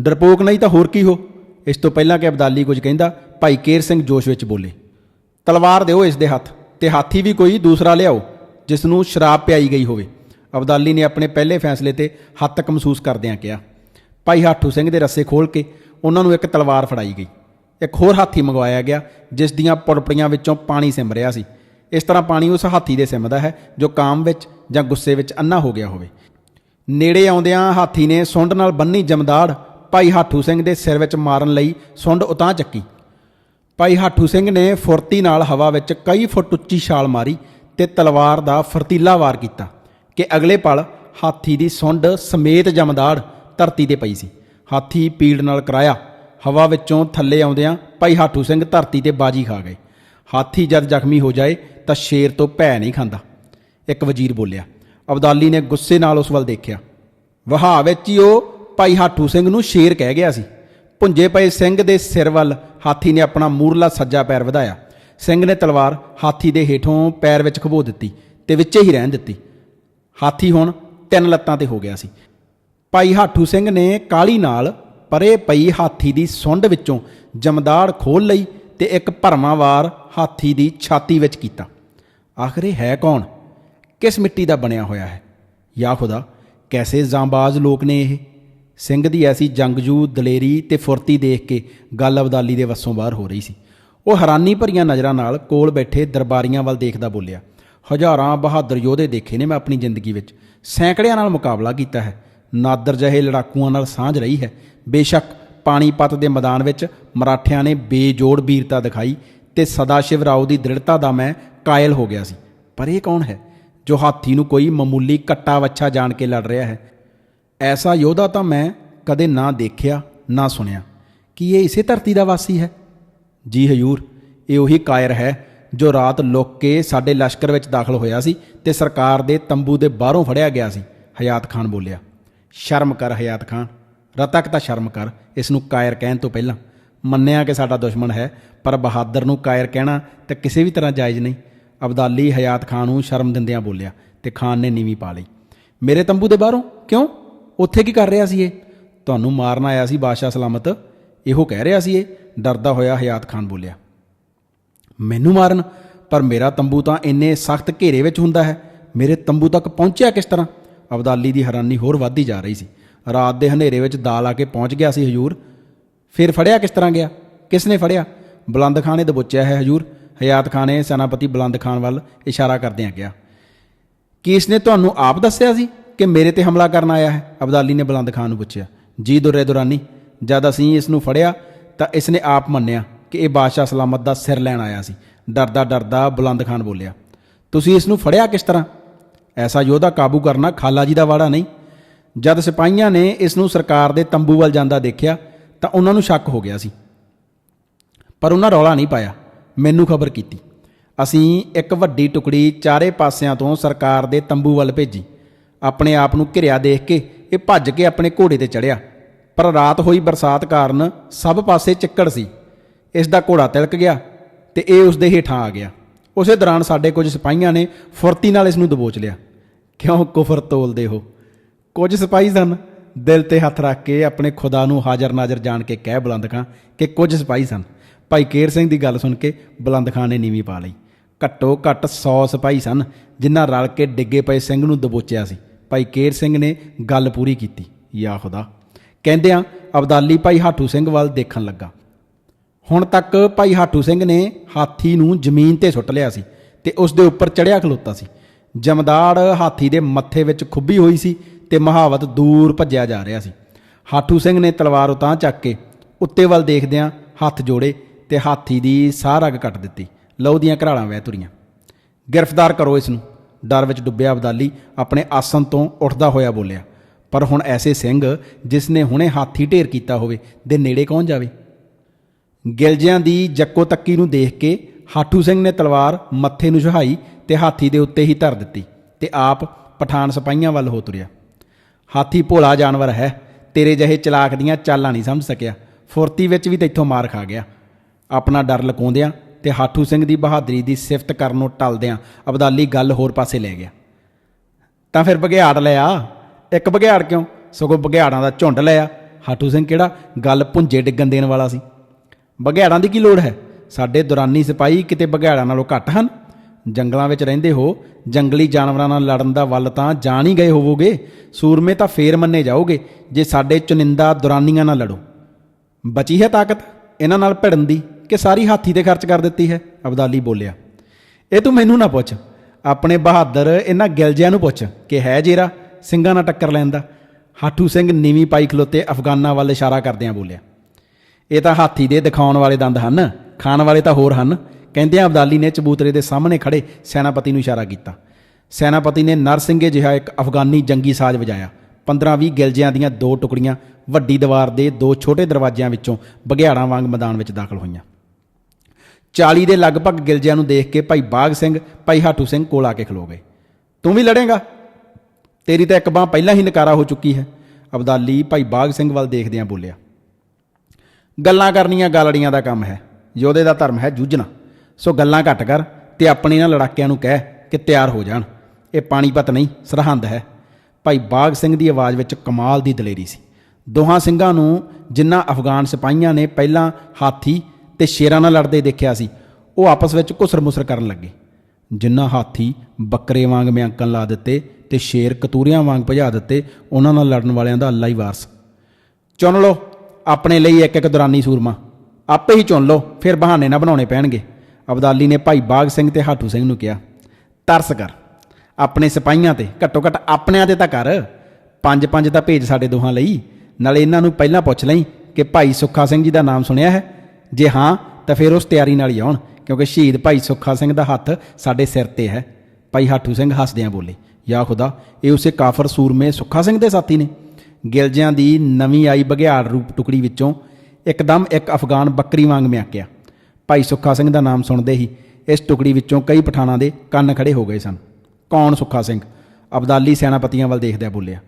ਡਰਪੋਕ ਨਹੀਂ ਤਾਂ ਹੋਰ ਕੀ ਹੋ? ਇਸ ਤੋਂ ਪਹਿਲਾਂ ਕਿ ਅਬਦਾਲੀ ਕੁਝ ਕਹਿੰਦਾ, ਭਾਈ ਕੇਰ ਸਿੰਘ ਜੋਸ਼ ਵਿੱਚ ਬੋਲੇ। ਤਲਵਾਰ ਦਿਓ ਇਸ ਦੇ ਹੱਥ ਤੇ ਹਾਥੀ ਵੀ ਕੋਈ ਦੂਸਰਾ ਲਿਆਓ, ਜਿਸ ਨੂੰ ਸ਼ਰਾਬ ਪਿਆਈ ਗਈ ਹੋਵੇ। ਅਬਦਾਲੀ ਨੇ ਆਪਣੇ ਪਹਿਲੇ ਫੈਸਲੇ ਤੇ ਹੱਦ ਤੱਕ ਮਹਿਸੂਸ ਕਰਦਿਆਂ ਕਿਹਾ, ਭਾਈ ਹਾਠੂ ਸਿੰਘ ਦੇ ਰੱਸੇ ਖੋਲ ਕੇ ਉਹਨਾਂ ਨੂੰ ਇੱਕ ਤਲਵਾਰ ਫੜਾਈ ਗਈ। ਇੱਕ ਹੋਰ ਹਾਥੀ ਮੰਗਵਾਇਆ ਗਿਆ, ਜਿਸ ਦੀਆਂ ਪੁੜਪੜੀਆਂ ਵਿੱਚੋਂ ਪਾਣੀ ਸਿਮ ਰਿਹਾ ਸੀ। ਇਸ ਤਰ੍ਹਾਂ ਪਾਣੀ ਉਸ ਹਾਥੀ ਦੇ ਸਿਮਦਾ ਹੈ, ਜੋ ਕਾਮ ਵਿੱਚ ਜਾਂ ਗੁੱਸੇ ਵਿੱਚ ਅੰਨਾ ਹੋ ਗਿਆ ਹੋਵੇ। ਨੇੜੇ ਆਉਂਦਿਆਂ ਹਾਥੀ ਨੇ ਸੁੰਡ ਨਾਲ ਬੰਨੀ ਜਮਦਾੜ ਭਾਈ ਹਾਠੂ ਸਿੰਘ ਦੇ ਸਿਰ ਵਿੱਚ ਮਾਰਨ ਲਈ ਸੁੰਡ ਉਤਾਂ ਚੱਕੀ। ਭਾਈ ਹਾਠੂ ਸਿੰਘ ਨੇ ਫੁਰਤੀ ਨਾਲ ਹਵਾ ਵਿੱਚ ਕਈ ਫੁੱਟ ਉੱਚੀ ਛਾਲ ਮਾਰੀ ਤੇ ਤਲਵਾਰ ਦਾ ਫਰਤੀਲਾ ਵਾਰ ਕੀਤਾ। ਕਿ ਅਗਲੇ ਪਲ ਹਾਥੀ ਦੀ ਸੁੰਡ ਸਮੇਤ ਜਮਦਾੜ ਧਰਤੀ ਤੇ ਪਈ ਸੀ। ਹਾਥੀ ਪੀੜ ਨਾਲ ਕਰਾਇਆ। ਹਵਾ ਵਿੱਚੋਂ ਥੱਲੇ ਆਉਂਦਿਆਂ ਭਾਈ ਹਾਠੂ ਸਿੰਘ ਧਰਤੀ ਤੇ ਬਾਜੀ ਖਾ ਗਏ। ਹਾਥੀ ਜਦ ਜ਼ਖਮੀ ਹੋ ਜਾਏ ਤਾਂ ਸ਼ੇਰ ਤੋਂ ਭੈ ਨਹੀਂ ਖਾਂਦਾ। ਇੱਕ ਵਜ਼ੀਰ ਬੋਲਿਆ, ਅਬਦਾਲੀ ਨੇ ਗੁੱਸੇ ਨਾਲ ਉਸ ਵੱਲ ਦੇਖਿਆ। ਵਹਾਅ ਵਿੱਚ ਹੀ ਉਹ ਭਾਈ ਹਾਠੂ ਸਿੰਘ ਨੂੰ ਸ਼ੇਰ ਕਹਿ ਗਿਆ ਸੀ। ਪੁੰਜੇ ਪਏ ਸਿੰਘ ਦੇ ਸਿਰ ਵੱਲ ਹਾਥੀ ਨੇ ਆਪਣਾ ਮੂਰਲਾ ਸੱਜਾ ਪੈਰ ਵਧਾਇਆ। ਸਿੰਘ ਨੇ ਤਲਵਾਰ ਹਾਥੀ ਦੇ ਹੇਠੋਂ ਪੈਰ ਵਿੱਚ ਖਬੋ ਦਿੱਤੀ ਤੇ ਵਿੱਚੇ ਹੀ ਰਹਿਣ ਦਿੱਤੀ। ਹਾਥੀ ਹੁਣ ਤਿੰਨ ਲੱਤਾਂ ਤੇ ਹੋ ਗਿਆ ਸੀ। ਭਾਈ ਹਾਠੂ ਸਿੰਘ ਨੇ ਕਾਲੀ ਨਾਲ ਪਰੇ ਪਈ ਹਾਥੀ ਦੀ ਸੁੰਡ ਵਿੱਚੋਂ ਜਮਦਾੜ ਖੋਲ ਲਈ ਤੇ ਇੱਕ ਭਰਮਾਵਾਰ ਹਾਥੀ ਦੀ ਛਾਤੀ ਵਿੱਚ ਕੀਤਾ। ਆਖਰੇ ਹੈ ਕੌਣ? ਕਿਸ ਮਿੱਟੀ ਦਾ ਬਣਿਆ ਹੋਇਆ ਹੈ? ਯਾ ਖੁਦਾ, ਕੈਸੇ ਜਾਂਬਾਜ਼ ਲੋਕ ਨੇ ਇਹ? ਸਿੰਘ ਦੀ ਐਸੀ ਜੰਗਜੂ, ਦਲੇਰੀ ਤੇ ਫੁਰਤੀ ਦੇਖ ਕੇ ਗੱਲ ਅਬਦਾਲੀ ਦੇ ਵੱਸੋਂ ਬਾਹਰ ਹੋ ਰਹੀ ਸੀ। ਉਹ ਹੈਰਾਨੀ ਭਰੀਆਂ ਨਜ਼ਰਾਂ ਨਾਲ ਕੋਲ ਬੈਠੇ ਦਰਬਾਰੀਆਂ ਵੱਲ ਦੇਖਦਾ ਬੋਲਿਆ ਹਜ਼ਾਰਾਂ ਬਹਾਦਰ ਯੋਧੇ ਦੇਖੇ ਨੇ ਮੈਂ ਆਪਣੀ ਜ਼ਿੰਦਗੀ ਵਿੱਚ। ਸੈਂਕੜਿਆਂ ਨਾਲ ਮੁਕਾਬਲਾ ਕੀਤਾ ਹੈ। ਨਾਦਰ ਜਿਹੇ ਲੜਾਕੂਆਂ ਨਾਲ ਸਾਂਝ ਰਹੀ ਹੈ। ਬੇਸ਼ੱਕ ਪਾਣੀਪਤ ਦੇ ਮੈਦਾਨ ਵਿੱਚ ਮਰਾਠਿਆਂ ਨੇ ਬੇਜੋੜ ਵੀਰਤਾ ਦਿਖਾਈ ਤੇ ਸਦਾਸ਼ਿਵ ਰਾਓ ਦੀ ਦ੍ਰਿੜਤਾ ਦਾ ਮੈਂ ਕਾਇਲ ਹੋ ਗਿਆ ਸੀ। ਪਰ ਇਹ ਕੌਣ ਹੈ? ਜੋ ਹਾਥੀ ਨੂੰ ਕੋਈ ਮਾਮੂਲੀ ਕੱਟਾ ਵੱਛਾ ਜਾਣ ਕੇ ਲੜ ਰਿਹਾ ਹੈ। ਐਸਾ ਯੋਧਾ ਤਾਂ ਮੈਂ ਕਦੇ ਨਾ ਦੇਖਿਆ, ਨਾ ਸੁਣਿਆ। ਕੀ ਇਹ ਇਸੇ ਧਰਤੀ ਦਾ ਵਾਸੀ ਹੈ? ਜੀ ਹਜੂਰ ਇਹ ਉਹੀ ਕਾਇਰ ਹੈ ਜੋ ਰਾਤ ਲੁੱਕ ਕੇ ਸਾਡੇ ਲਸ਼ਕਰ ਵਿੱਚ ਦਾਖਲ ਹੋਇਆ ਸੀ ਤੇ ਸਰਕਾਰ ਦੇ ਤੰਬੂ ਦੇ ਬਾਹਰੋਂ ਫੜਿਆ ਗਿਆ ਸੀ। ਹਯਾਤ ਖਾਨ ਬੋਲਿਆ, ਸ਼ਰਮ ਕਰ ਹਯਾਤ ਖਾਨ। ਰਤਕ ਤਾਂ ਸ਼ਰਮ ਕਰ, ਇਸ ਨੂੰ ਕਾਇਰ ਕਹਿਣ ਤੋਂ ਪਹਿਲਾਂ। ਮੰਨਿਆ ਕਿ ਸਾਡਾ ਦੁਸ਼ਮਣ ਹੈ, ਪਰ ਬਹਾਦਰ ਨੂੰ ਕਾਇਰ ਕਹਿਣਾ ਤਾਂ ਕਿਸੇ ਵੀ ਤਰ੍ਹਾਂ ਜਾਇਜ਼ ਨਹੀਂ। ਅਬਦਾਲੀ ਹਯਾਤ ਖਾਨ ਨੂੰ ਸ਼ਰਮ ਦਿੰਦਿਆਂ ਬੋਲਿਆ ਤੇ ਖਾਨ ਨੇ ਨੀਵੀਂ ਪਾ ਲਈ। ਮੇਰੇ ਤੰਬੂ ਦੇ ਬਾਹਰੋਂ? ਕਿਉਂ? ਉੱਥੇ ਕੀ ਕਰ ਰਿਹਾ ਸੀ ਇਹ? ਤੁਹਾਨੂੰ ਮਾਰਨ ਆਇਆ ਸੀ ਬਾਦਸ਼ਾਹ ਸਲਾਮਤ। ਇਹੋ ਕਹਿ ਰਿਹਾ ਸੀ ਇਹ? ਡਰਦਾ ਹੋਇਆ ਹਯਾਤ ਖਾਨ ਬੋਲਿਆ ਮੈਨੂੰ ਮਾਰਨ, ਪਰ ਮੇਰਾ ਤੰਬੂ ਤਾਂ ਇੰਨੇ ਸਖਤ ਘੇਰੇ ਵਿੱਚ ਹੁੰਦਾ ਹੈ। ਮੇਰੇ ਤੰਬੂ ਤੱਕ ਪਹੁੰਚਿਆ ਕਿਸ ਤਰ੍ਹਾਂ? ਅਬਦਾਲੀ ਦੀ ਹੈਰਾਨੀ ਹੋਰ ਵੱਧਦੀ ਜਾ ਰਹੀ ਸੀ। ਰਾਤ ਦੇ ਹਨੇਰੇ ਵਿੱਚ ਦਾਲ ਆ ਕੇ ਪਹੁੰਚ ਗਿਆ ਸੀ ਹਜੂਰ। ਫਿਰ ਫੜਿਆ ਕਿਸ ਤਰ੍ਹਾਂ ਗਿਆ? ਕਿਸ ਨੇ ਫੜਿਆ? ਬੁਲੰਦ ਖਾਨ ਨੇ ਦਬੋਚਿਆ ਹੈ ਹਜੂਰ। ਹਯਾਤ ਖਾਨ ਨੇ ਸੈਨਾਪਤੀ ਬੁਲੰਦ ਖਾਨ ਵੱਲ ਇਸ਼ਾਰਾ ਕਰਦਿਆਂ ਕਿਹਾ, ਕੀ ਇਸਨੇ ਤੁਹਾਨੂੰ ਆਪ ਦੱਸਿਆ ਸੀ ਕਿ ਮੇਰੇ ਤੇ ਹਮਲਾ ਕਰਨ ਆਇਆ ਹੈ? ਅਬਦਾਲੀ ਨੇ ਬੁਲੰਦ ਖਾਨ ਨੂੰ ਪੁੱਛਿਆ, ਜੀ ਦੁਰੇ ਦੁਰਾਨੀ, ਜਦ ਅਸੀਂ ਇਸ ਨੂੰ ਫੜਿਆ ਤਾਂ ਇਸ ਨੇ ਆਪ ਮੰਨਿਆ। ਕਿ ਇਹ ਬਾਦਸ਼ਾਹ ਸਲਾਮਤ ਦਾ ਸਿਰ ਲੈਣ ਆਇਆ ਸੀ। ਡਰਦਾ ਡਰਦਾ ਬੁਲੰਦ ਖਾਨ ਬੋਲਿਆ, ਤੁਸੀਂ ਇਸ ਨੂੰ ਫੜਿਆ ਕਿਸ ਤਰ੍ਹਾਂ? ਐਸਾ ਯੋਧਾ ਕਾਬੂ ਕਰਨਾ ਖਾਲਾ ਜੀ ਦਾ ਵਾੜਾ ਨਹੀਂ। ਜਦ ਸਿਪਾਹੀਆਂ ਨੇ ਇਸ ਨੂੰ ਸਰਕਾਰ ਦੇ ਤੰਬੂ ਵੱਲ ਜਾਂਦਾ ਦੇਖਿਆ, ਤਾਂ ਉਹਨਾਂ ਨੂੰ ਸ਼ੱਕ ਹੋ ਗਿਆ ਸੀ। ਪਰ ਉਹਨਾਂ ਰੌਲਾ ਨਹੀਂ ਪਾਇਆ, ਮੈਨੂੰ ਖਬਰ ਕੀਤੀ। ਅਸੀਂ ਇੱਕ ਵੱਡੀ ਟੁਕੜੀ ਚਾਰੇ ਪਾਸਿਆਂ ਤੋਂ ਸਰਕਾਰ ਦੇ ਤੰਬੂ ਵੱਲ ਭੇਜੀ। ਆਪਣੇ ਆਪ ਨੂੰ ਘਿਰਿਆ ਦੇਖ ਕੇ ਇਹ ਭੱਜ ਕੇ ਆਪਣੇ ਘੋੜੇ ਤੇ ਚੜਿਆ ਪਰ ਰਾਤ ਹੋਈ ਬਰਸਾਤ ਕਾਰਨ ਸਭ ਪਾਸੇ ਚਿੱਕੜ ਸੀ। ਇਸ ਦਾ ਘੋੜਾ ਤਿਲਕ ਗਿਆ ਤੇ ਇਹ ਉਸ ਦੇ ਹੇਠਾਂ ਆ ਗਿਆ। ਉਸੇ ਦੌਰਾਨ ਸਾਡੇ ਕੁਝ ਸਿਪਾਹੀਆਂ ਨੇ ਫੁਰਤੀ ਨਾਲ ਇਸ ਨੂੰ ਦਬੋਚ ਲਿਆ। ਕਿਉਂ ਕੁਫਰ ਤੋਲਦੇ ਹੋ? ਕੁਝ ਸਿਪਾਹੀ ਸਨ, ਦਿਲ ਤੇ ਹੱਥ ਰੱਖ ਕੇ ਆਪਣੇ ਖੁਦਾ ਨੂੰ ਹਾਜ਼ਰ ਨਾਜ਼ਰ ਜਾਣ ਕੇ ਕਹਿ ਬੁਲੰਦ ਖਾਂ ਕਿ ਕੁਝ ਸਿਪਾਹੀ ਸਨ। ਭਾਈ ਕੇਰ ਸਿੰਘ ਦੀ ਗੱਲ ਸੁਣ ਕੇ ਬੁਲੰਦ ਖਾਂ ਨੇ ਨੀਵੀਂ ਪਾ ਲਈ। ਘੱਟੋ ਘੱਟ 100 ਸਿਪਾਹੀ ਸਨ, ਜਿਨ੍ਹਾਂ ਰਲ ਕੇ ਡਿੱਗੇ ਪਏ ਸਿੰਘ ਨੂੰ ਦਬੋਚਿਆ ਸੀ। ਭਾਈ ਕੇਰ ਸਿੰਘ ਨੇ ਗੱਲ ਪੂਰੀ ਕੀਤੀ, ਯਾ ਖੁਦਾ। ਕਹਿੰਦਿਆਂ ਅਬਦਾਲੀ ਭਾਈ ਹਾਠੂ ਸਿੰਘ ਵੱਲ ਦੇਖਣ ਲੱਗਾ। ਹੁਣ ਤੱਕ ਭਾਈ ਹਾਠੂ ਸਿੰਘ ਨੇ ਹਾਥੀ ਨੂੰ ਜ਼ਮੀਨ ਤੇ ਸੁੱਟ ਲਿਆ ਸੀ ਤੇ ਉਸ ਦੇ ਉੱਪਰ ਚੜਿਆ ਖਲੋਤਾ ਸੀ। ਜਮਦਾੜ ਹਾਥੀ ਦੇ ਮੱਥੇ ਵਿੱਚ ਖੁੱਬੀ ਹੋਈ ਸੀ ਤੇ ਮਹਾਵਤ ਦੂਰ ਭੱਜਿਆ ਜਾ ਰਿਹਾ ਸੀ। ਹਾਠੂ ਸਿੰਘ ਨੇ ਤਲਵਾਰ ਉਤਾਂ ਚੱਕ ਕੇ ਉੱਤੇ ਵੱਲ ਦੇਖਦਿਆਂ ਹੱਥ ਜੋੜੇ ਤੇ ਹਾਥੀ ਦੀ ਸਾਹ ਰਗ ਕੱਟ ਦਿੱਤੀ। ਲਹੂ ਦੀਆਂ ਘਰਾਲਾਂ ਵਹਿ ਤੁਰੀਆਂ। ਗ੍ਰਿਫਤਾਰ ਕਰੋ ਇਸ ਨੂੰ। ਡਰ ਵਿੱਚ ਡੁੱਬਿਆ ਅਬਦਾਲੀ ਆਪਣੇ ਆਸਨ ਤੋਂ ਉੱਠਦਾ ਹੋਇਆ ਬੋਲਿਆ, ਪਰ ਹੁਣ ਐਸੇ ਸਿੰਘ ਜਿਸ ਨੇ ਹੁਣੇ ਹਾਥੀ ਢੇਰ ਕੀਤਾ ਹੋਵੇ, ਦੇ ਨੇੜੇ ਕੌਣ ਜਾਵੇ? ਗਿਲਜਿਆਂ ਦੀ ਜੱਕੋ ਤੱਕੀ ਨੂੰ ਦੇਖ ਕੇ ਹਾਠੂ ਸਿੰਘ ਨੇ ਤਲਵਾਰ ਮੱਥੇ ਨੂੰ ਝਹਾਈ ਤੇ ਹਾਥੀ ਦੇ ਉੱਤੇ ਹੀ ਧਰ ਦਿੱਤੀ ਤੇ ਆਪ ਪਠਾਨ ਸਿਪਾਹੀਆਂ ਵੱਲ ਹੋ ਤੁਰਿਆ। ਹਾਥੀ ਭੋਲਾ ਜਾਨਵਰ ਹੈ, ਤੇਰੇ ਜਿਹੇ ਚਲਾਕ ਦੀਆਂ ਚਾਲਾਂ ਨਹੀਂ ਸਮਝ ਸਕਿਆ। ਫੁਰਤੀ ਵਿੱਚ ਵੀ ਤੈਥੋਂ ਮਾਰ ਖਾ ਗਿਆ। ਆਪਣਾ ਡਰ ਲਕਾਉਂਦਿਆਂ ਤੇ ਹਾਠੂ ਸਿੰਘ ਦੀ ਬਹਾਦਰੀ ਦੀ ਸਿਫਤ ਕਰਨੋਂ ਟਲਦਿਆਂ ਅਬਦਾਲੀ ਗੱਲ ਹੋਰ ਪਾਸੇ ਲੈ ਗਿਆ। ਤਾਂ ਫਿਰ ਬਘਿਆੜ ਆ। ਇੱਕ ਬਘਿਆੜ ਕਿਉਂ? ਸਗੋਂ ਬਘਿਆੜਾਂ ਦਾ ਝੁੰਡ ਲੈ ਆ। ਹਾਠੂ ਸਿੰਘ ਕਿਹੜਾ? ਗੱਲ ਪੁੰਜੇ ਡਿੱਗਣ ਦੇਣ ਵਾਲਾ ਸੀ। ਬਘਿਆੜਾਂ ਦੀ ਕੀ ਲੋੜ ਹੈ? ਸਾਡੇ ਦੁਰਾਨੀ ਸਿਪਾਹੀ ਕਿਤੇ ਬਘਿਆੜਾਂ ਨਾਲੋਂ ਘੱਟ ਹਨ। ਜੰਗਲਾਂ ਵਿੱਚ ਰਹਿੰਦੇ ਹੋ, ਜੰਗਲੀ ਜਾਨਵਰਾਂ ਨਾਲ ਲੜਨ ਦਾ ਵੱਲ ਤਾਂ ਜਾਣ ਹੀ ਗਏ ਹੋਵੋਗੇ। ਸੂਰਮੇ ਤਾਂ ਫੇਰ ਮੰਨੇ ਜਾਓਗੇ, ਜੇ ਸਾਡੇ ਚੁਨਿੰਦਾ ਦੁਰਾਨੀਆਂ ਨਾਲ ਲੜੋ। ਬਚੀ ਹੈ ਤਾਕਤ? ਇਹਨਾਂ ਨਾਲ ਭਿੜਨ ਦੀ ਕਿ ਸਾਰੀ ਹਾਥੀ ਤੇ ਖਰਚ ਕਰ ਦਿੱਤੀ ਹੈ? ਅਬਦਾਲੀ ਬੋਲਿਆ। ਇਹ ਤੂੰ ਮੈਨੂੰ ਨਾ ਪੁੱਛ। ਆਪਣੇ ਬਹਾਦਰ ਇਹਨਾਂ ਗਿਲਜਿਆਂ ਨੂੰ ਪੁੱਛ ਕਿ ਹੈ ਜੇਰਾ? ਸਿੰਘਾਂ ਨਾਲ ਟੱਕਰ ਲੈਂਦਾ ਹਾਠੂ ਸਿੰਘ ਨੀਵੀਂ ਪਾਈ ਖਲੋਤੇ ਅਫਗਾਨਾਂ ਵੱਲ ਇਸ਼ਾਰਾ ਕਰਦਿਆਂ ਬੋਲਿਆ। ਇਹ ਤਾਂ ਹਾਥੀ ਦੇ ਦਿਖਾਉਣ ਵਾਲੇ ਦੰਦ ਹਨ, ਖਾਣ ਵਾਲੇ ਤਾਂ ਹੋਰ ਹਨ। ਕਹਿੰਦਿਆਂ ਅਬਦਾਲੀ ਨੇ ਚਬੂਤਰੇ ਦੇ ਸਾਹਮਣੇ ਖੜੇ ਸੈਨਾਪਤੀ ਨੂੰ ਇਸ਼ਾਰਾ ਕੀਤਾ। ਸੈਨਾਪਤੀ ਨੇ ਨਰਸਿੰਘੇ ਜਿਹਾ ਇੱਕ ਅਫਗਾਨੀ ਜੰਗੀ ਸਾਜ਼ ਵਜਾਇਆ। 15-20 ਗਿਲਜਿਆਂ ਦੀਆਂ ਦੋ ਟੁਕੜੀਆਂ, ਵੱਡੀ ਦੀਵਾਰ ਦੇ ਦੋ ਛੋਟੇ ਦਰਵਾਜ਼ਿਆਂ ਵਿੱਚੋਂ ਬਘਿਆੜਾਂ ਵਾਂਗ ਮੈਦਾਨ ਵਿੱਚ ਦਾਖਲ ਹੋਈਆਂ। 40 ਦੇ ਲਗਭਗ ਗਿਲਜਿਆਂ ਨੂੰ ਦੇਖ ਕੇ ਭਾਈ ਬਾਗ ਸਿੰਘ, ਭਾਈ ਹਾਟੂ ਸਿੰਘ ਕੋਲ ਆ ਕੇ ਖਲੋ ਗਏ। ਤੂੰ ਵੀ ਲੜੇਗਾ? ਤੇਰੀ ਤਾਂ ਇੱਕ ਬਾਹ ਪਹਿਲਾਂ ਹੀ ਨਕਾਰਾ ਹੋ ਚੁੱਕੀ ਹੈ। ਅਬਦਾਲੀ ਭਾਈ ਬਾਗ ਸਿੰਘ ਵੱਲ ਦੇਖਦਿਆਂ ਬੋਲਿਆ। ਗੱਲਾਂ ਕਰਨੀਆਂ ਗਾਲੜੀਆਂ ਦਾ ਕੰਮ ਹੈ, ਯੋਧੇ ਦਾ ਧਰਮ ਹੈ ਜੂਝਣਾ। ਸੋ ਗੱਲਾਂ ਘੱਟ ਕਰ ਤੇ ਆਪਣੇ ਨਾਲ ਲੜਾਕਿਆਂ ਨੂੰ ਕਹਿ ਕਿ ਤਿਆਰ ਹੋ ਜਾਣ। ਇਹ ਪਾਣੀਪਤ ਨਹੀਂ, ਸਰਹੰਦ ਹੈ। ਭਾਈ ਬਾਗ ਸਿੰਘ ਦੀ ਆਵਾਜ਼ ਵਿੱਚ ਕਮਾਲ ਦੀ ਦਲੇਰੀ ਸੀ। ਦੋਹਾਂ ਸਿੰਘਾਂ ਨੂੰ ਜਿਨ੍ਹਾਂ ਅਫਗਾਨ ਸਿਪਾਹੀਆਂ ਨੇ ਪਹਿਲਾਂ ਹਾਥੀ ਤੇ ਸ਼ੇਰਾਂ ਨਾਲ ਲੜਦੇ ਦੇਖਿਆ ਸੀ, ਉਹ ਆਪਸ ਵਿੱਚ ਘੁਸਰ-ਮੁਸਰ ਕਰਨ ਲੱਗੇ। ਜਿਨ੍ਹਾਂ ਹਾਥੀ ਬੱਕਰੇ ਵਾਂਗ ਮਿਆਂਕਣ ਲਾ ਦਿੱਤੇ ਤੇ ਸ਼ੇਰ ਕਤੂਰਿਆਂ ਵਾਂਗ ਭਜਾ ਦਿੱਤੇ, ਉਹਨਾਂ ਨਾਲ ਲੜਨ ਵਾਲਿਆਂ ਦਾ ਅੱਲਾ ਹੀ ਵਾਰਸ। ਚੁਣ ਲਓ। ਆਪਣੇ ਲਈ ਇੱਕ ਇੱਕ ਦੁਰਾਨੀ ਸੂਰਮਾ। ਆਪੇ ਹੀ ਚੁਣ ਲਓ, ਫਿਰ ਬਹਾਨੇ ਨਾ ਬਣਾਉਣੇ ਪੈਣਗੇ। ਅਬਦਾਲੀ ਨੇ ਭਾਈ ਬਾਗ ਸਿੰਘ ਤੇ ਹਾਟੂ ਸਿੰਘ ਨੂੰ ਕਿਹਾ, ਤਰਸ ਕਰ। ਆਪਣੇ ਸਿਪਾਹੀਆਂ ਤੇ, ਘੱਟੋ ਘੱਟ ਆਪਣਿਆਂ ਤੇ ਤਾਂ ਕਰ। ਪੰਜ ਪੰਜ ਤਾਂ ਭੇਜ ਸਾਡੇ ਦੋਹਾਂ ਲਈ। ਨਾਲੇ ਇਹਨਾਂ ਨੂੰ ਪਹਿਲਾਂ ਪੁੱਛ ਲਈ ਕਿ ਭਾਈ ਸੁੱਖਾ ਸਿੰਘ ਜੀ ਦਾ ਨਾਮ ਸੁਣਿਆ ਹੈ? ਜੇ ਹਾਂ, ਤਾਂ ਫਿਰ ਉਸ ਤਿਆਰੀ ਨਾਲ ਹੀ ਆਉਣ, ਕਿਉਂਕਿ ਸ਼ਹੀਦ ਭਾਈ ਸੁੱਖਾ ਸਿੰਘ ਦਾ ਹੱਥ ਸਾਡੇ ਸਿਰ ਤੇ ਹੈ। ਭਾਈ ਹਾਟੂ ਸਿੰਘ ਹੱਸਦਿਆਂ ਬੋਲੇ, ਯਾ ਖੁਦਾ, ਇਹ ਉਸੇ ਕਾਫਰ ਸੂਰਮੇ ਸੁੱਖਾ ਸਿੰਘ ਦੇ ਸਾਥੀ ਨੇ। ਗਿਲਜਿਆਂ ਦੀ ਨਵੀਂ ਆਈ ਬਘਿਆੜ ਰੂਪ ਟੁਕੜੀ ਵਿੱਚੋਂ ਇੱਕਦਮ ਇੱਕ ਅਫਗਾਨ ਬੱਕਰੀ ਵਾਂਗ ਮਿਆਕਿਆ। ਭਾਈ ਸੁੱਖਾ ਸਿੰਘ ਦਾ ਨਾਮ ਸੁਣਦੇ ਹੀ ਇਸ ਟੁਕੜੀ ਵਿੱਚੋਂ ਕਈ ਪਠਾਨਾਂ ਦੇ ਕੰਨ ਖੜੇ ਹੋ ਗਏ ਸਨ। ਕੌਣ ਸੁੱਖਾ ਸਿੰਘ? ਅਬਦਾਲੀ ਸੈਨਾਪਤੀਆਂ ਵੱਲ ਦੇਖਦਿਆਂ ਬੋਲਿਆ,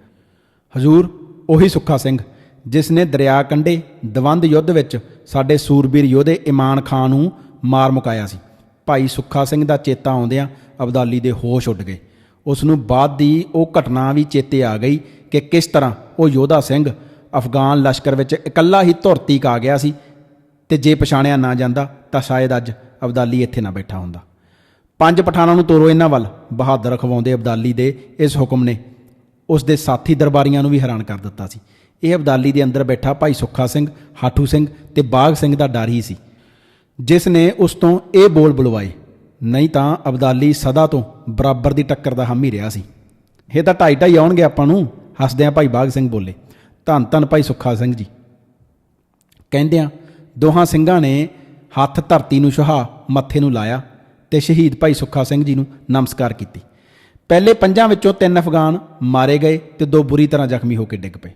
ਹਜ਼ੂਰ, ਉਹੀ ਸੁੱਖਾ ਸਿੰਘ ਜਿਸ ਨੇ ਦਰਿਆ ਕੰਢੇ ਦਵੰਦ ਯੁੱਧ ਵਿੱਚ ਸਾਡੇ ਸੂਰਬੀਰ ਯੋਧੇ ਇਮਾਨ ਖਾਨ ਨੂੰ ਮਾਰ ਮੁਕਾਇਆ ਸੀ। ਭਾਈ ਸੁੱਖਾ ਸਿੰਘ ਦਾ ਚੇਤਾ ਆਉਂਦਿਆਂ ਅਬਦਾਲੀ ਦੇ ਹੋਸ਼ ਉੱਡ ਗਏ। ਉਸ ਨੂੰ ਬਾਅਦ ਦੀ ਉਹ ਘਟਨਾ ਵੀ ਚੇਤੇ ਆ ਗਈ ਕਿ ਕਿਸ ਤਰ੍ਹਾਂ ਉਹ ਯੋਧਾ ਸਿੰਘ ਅਫਗਾਨ ਲਸ਼ਕਰ ਵਿੱਚ ਇਕੱਲਾ ਹੀ ਧੁਰਤੀ ਕਾ ਗਿਆ ਸੀ ਤੇ ਜੇ ਪਛਾਣਿਆ ਨਾ ਜਾਂਦਾ ਤਾਂ ਸ਼ਾਇਦ ਅੱਜ ਅਬਦਾਲੀ ਇੱਥੇ ਨਾ ਬੈਠਾ ਹੁੰਦਾ। ਪੰਜ ਪਠਾਨਾਂ ਨੂੰ ਤੋਰੋ ਇਹਨਾਂ ਵੱਲ, ਬਹਾਦਰ ਖਵਾਉਂਦੇ ਅਬਦਾਲੀ ਦੇ ਇਸ ਹੁਕਮ ਨੇ। ਉਸ ਦੇ ਸਾਥੀ ਦਰਬਾਰੀਆਂ ਨੂੰ ਵੀ ਹੈਰਾਨ ਕਰ ਦਿੱਤਾ ਸੀ। ਇਹ ਅਬਦਾਲੀ ਦੇ ਅੰਦਰ ਬੈਠਾ ਭਾਈ ਸੁੱਖਾ ਸਿੰਘ, ਹਾਠੂ ਸਿੰਘ ਤੇ ਬਾਗ ਸਿੰਘ ਦਾ ਡਰ ਹੀ ਸੀ। ਜਿਸ ਨੇ ਉਸ ਤੋਂ ਇਹ ਬੋਲ ਬੁਲਵਾਏ ਨਹੀਂ ਤਾਂ ਅਬਦਾਲੀ ਸਦਾ ਤੋਂ ਬਰਾਬਰ ਦੀ ਟੱਕਰ ਦਾ ਹਾਮੀ ਰਿਹਾ ਸੀ। ਇਹ ਤਾਂ ਢਾਈ ਢਾਈ ਆਉਣਗੇ ਆਪਾਂ ਨੂੰ, ਹੱਸਦਿਆਂ ਭਾਈ ਬਾਗ ਸਿੰਘ ਬੋਲੇ। ਧੰਨ ਧੰਨ ਭਾਈ ਸੁੱਖਾ ਸਿੰਘ ਜੀ। ਕਹਿੰਦਿਆਂ ਦੋਹਾਂ ਸਿੰਘਾਂ ਨੇ ਹੱਥ ਧਰਤੀ ਨੂੰ ਸੁਹਾ ਮੱਥੇ ਨੂੰ ਲਾਇਆ ਤੇ ਸ਼ਹੀਦ ਭਾਈ ਸੁੱਖਾ ਸਿੰਘ ਜੀ ਨੂੰ ਨਮਸਕਾਰ ਕੀਤੀ। ਪਹਿਲੇ ਪੰਜਾਂ ਵਿੱਚੋਂ ਤਿੰਨ ਅਫਗਾਨ ਮਾਰੇ ਗਏ ਤੇ ਦੋ ਬੁਰੀ ਤਰ੍ਹਾਂ ਜ਼ਖਮੀ ਹੋ ਕੇ ਡਿੱਗ ਪਏ।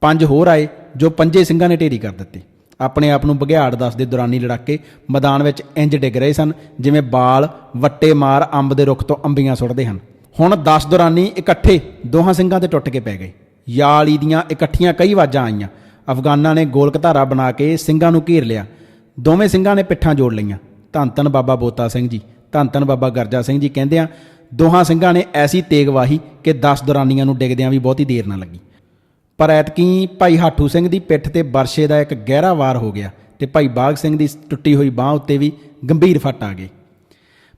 ਪੰਜ ਹੋਰ ਆਏ ਜੋ ਪੰਜੇ ਸਿੰਘਾਂ ਨੇ ਢੇਰੀ ਕਰ ਦਿੱਤੇ। ਆਪਣੇ ਆਪ ਨੂੰ ਬਘਿਆੜ ਦੱਸਦੇ ਦੌਰਾਨੀ ਲੜਾਕੇ ਮੈਦਾਨ ਵਿੱਚ ਇੰਜ ਡਿੱਗ ਰਹੇ ਸਨ, ਜਿਵੇਂ ਬਾਲ ਵੱਟੇ ਮਾਰ ਅੰਬ ਦੇ ਰੁੱਖ ਤੋਂ ਅੰਬੀਆਂ ਸੁੱਟਦੇ ਹਨ। ਹੁਣ 10 ਦੌਰਾਨੀ ਇਕੱਠੇ ਦੋਹਾਂ ਸਿੰਘਾਂ ਤੇ ਟੁੱਟ ਕੇ ਪੈ ਗਏ। ਯਾਲੀ ਦੀਆਂ ਇਕੱਠੀਆਂ ਕਈ ਵਾਜਾਂ ਆਈਆਂ। ਅਫਗਾਨਾਂ ਨੇ ਗੋਲ ਘਤਾਰਾ ਬਣਾ ਕੇ ਸਿੰਘਾਂ ਨੂੰ ਘੇਰ ਲਿਆ। ਦੋਵੇਂ ਸਿੰਘਾਂ ਨੇ ਪਿੱਠਾਂ ਜੋੜ ਲਈਆਂ। ਧੰਨ ਧੰਨ ਬਾਬਾ ਬੋਤਾ ਸਿੰਘ ਜੀ ਧੰਨ ਧੰਨ ਬਾਬਾ ਗਰਜਾ ਸਿੰਘ ਜੀ ਕਹਿੰਦਿਆਂ ਦੋਹਾਂ ਸਿੰਘਾਂ ਨੇ ਐਸੀ ਤੇਗ ਵਾਹੀ ਕਿ 10 ਦੌਰਾਨੀਆਂ ਨੂੰ ਡਿੱਗਦਿਆਂ ਵੀ ਬਹੁਤੀ ਦੇਰ ਨਾ ਲੱਗੀ। ਪਰ ਐਤਕੀ ਭਾਈ ਹਾਠੂ ਸਿੰਘ ਦੀ ਪਿੱਠ ਤੇ ਬਰਸ਼ੇ ਦਾ ਇੱਕ ਗਹਿਰਾ ਵਾਰ ਹੋ ਗਿਆ ਤੇ ਭਾਈ ਬਾਗ ਸਿੰਘ ਦੀ ਟੁੱਟੀ ਹੋਈ ਬਾਹ ਉੱਤੇ ਵੀ ਗੰਭੀਰ ਫੱਟ ਆ ਗਈ।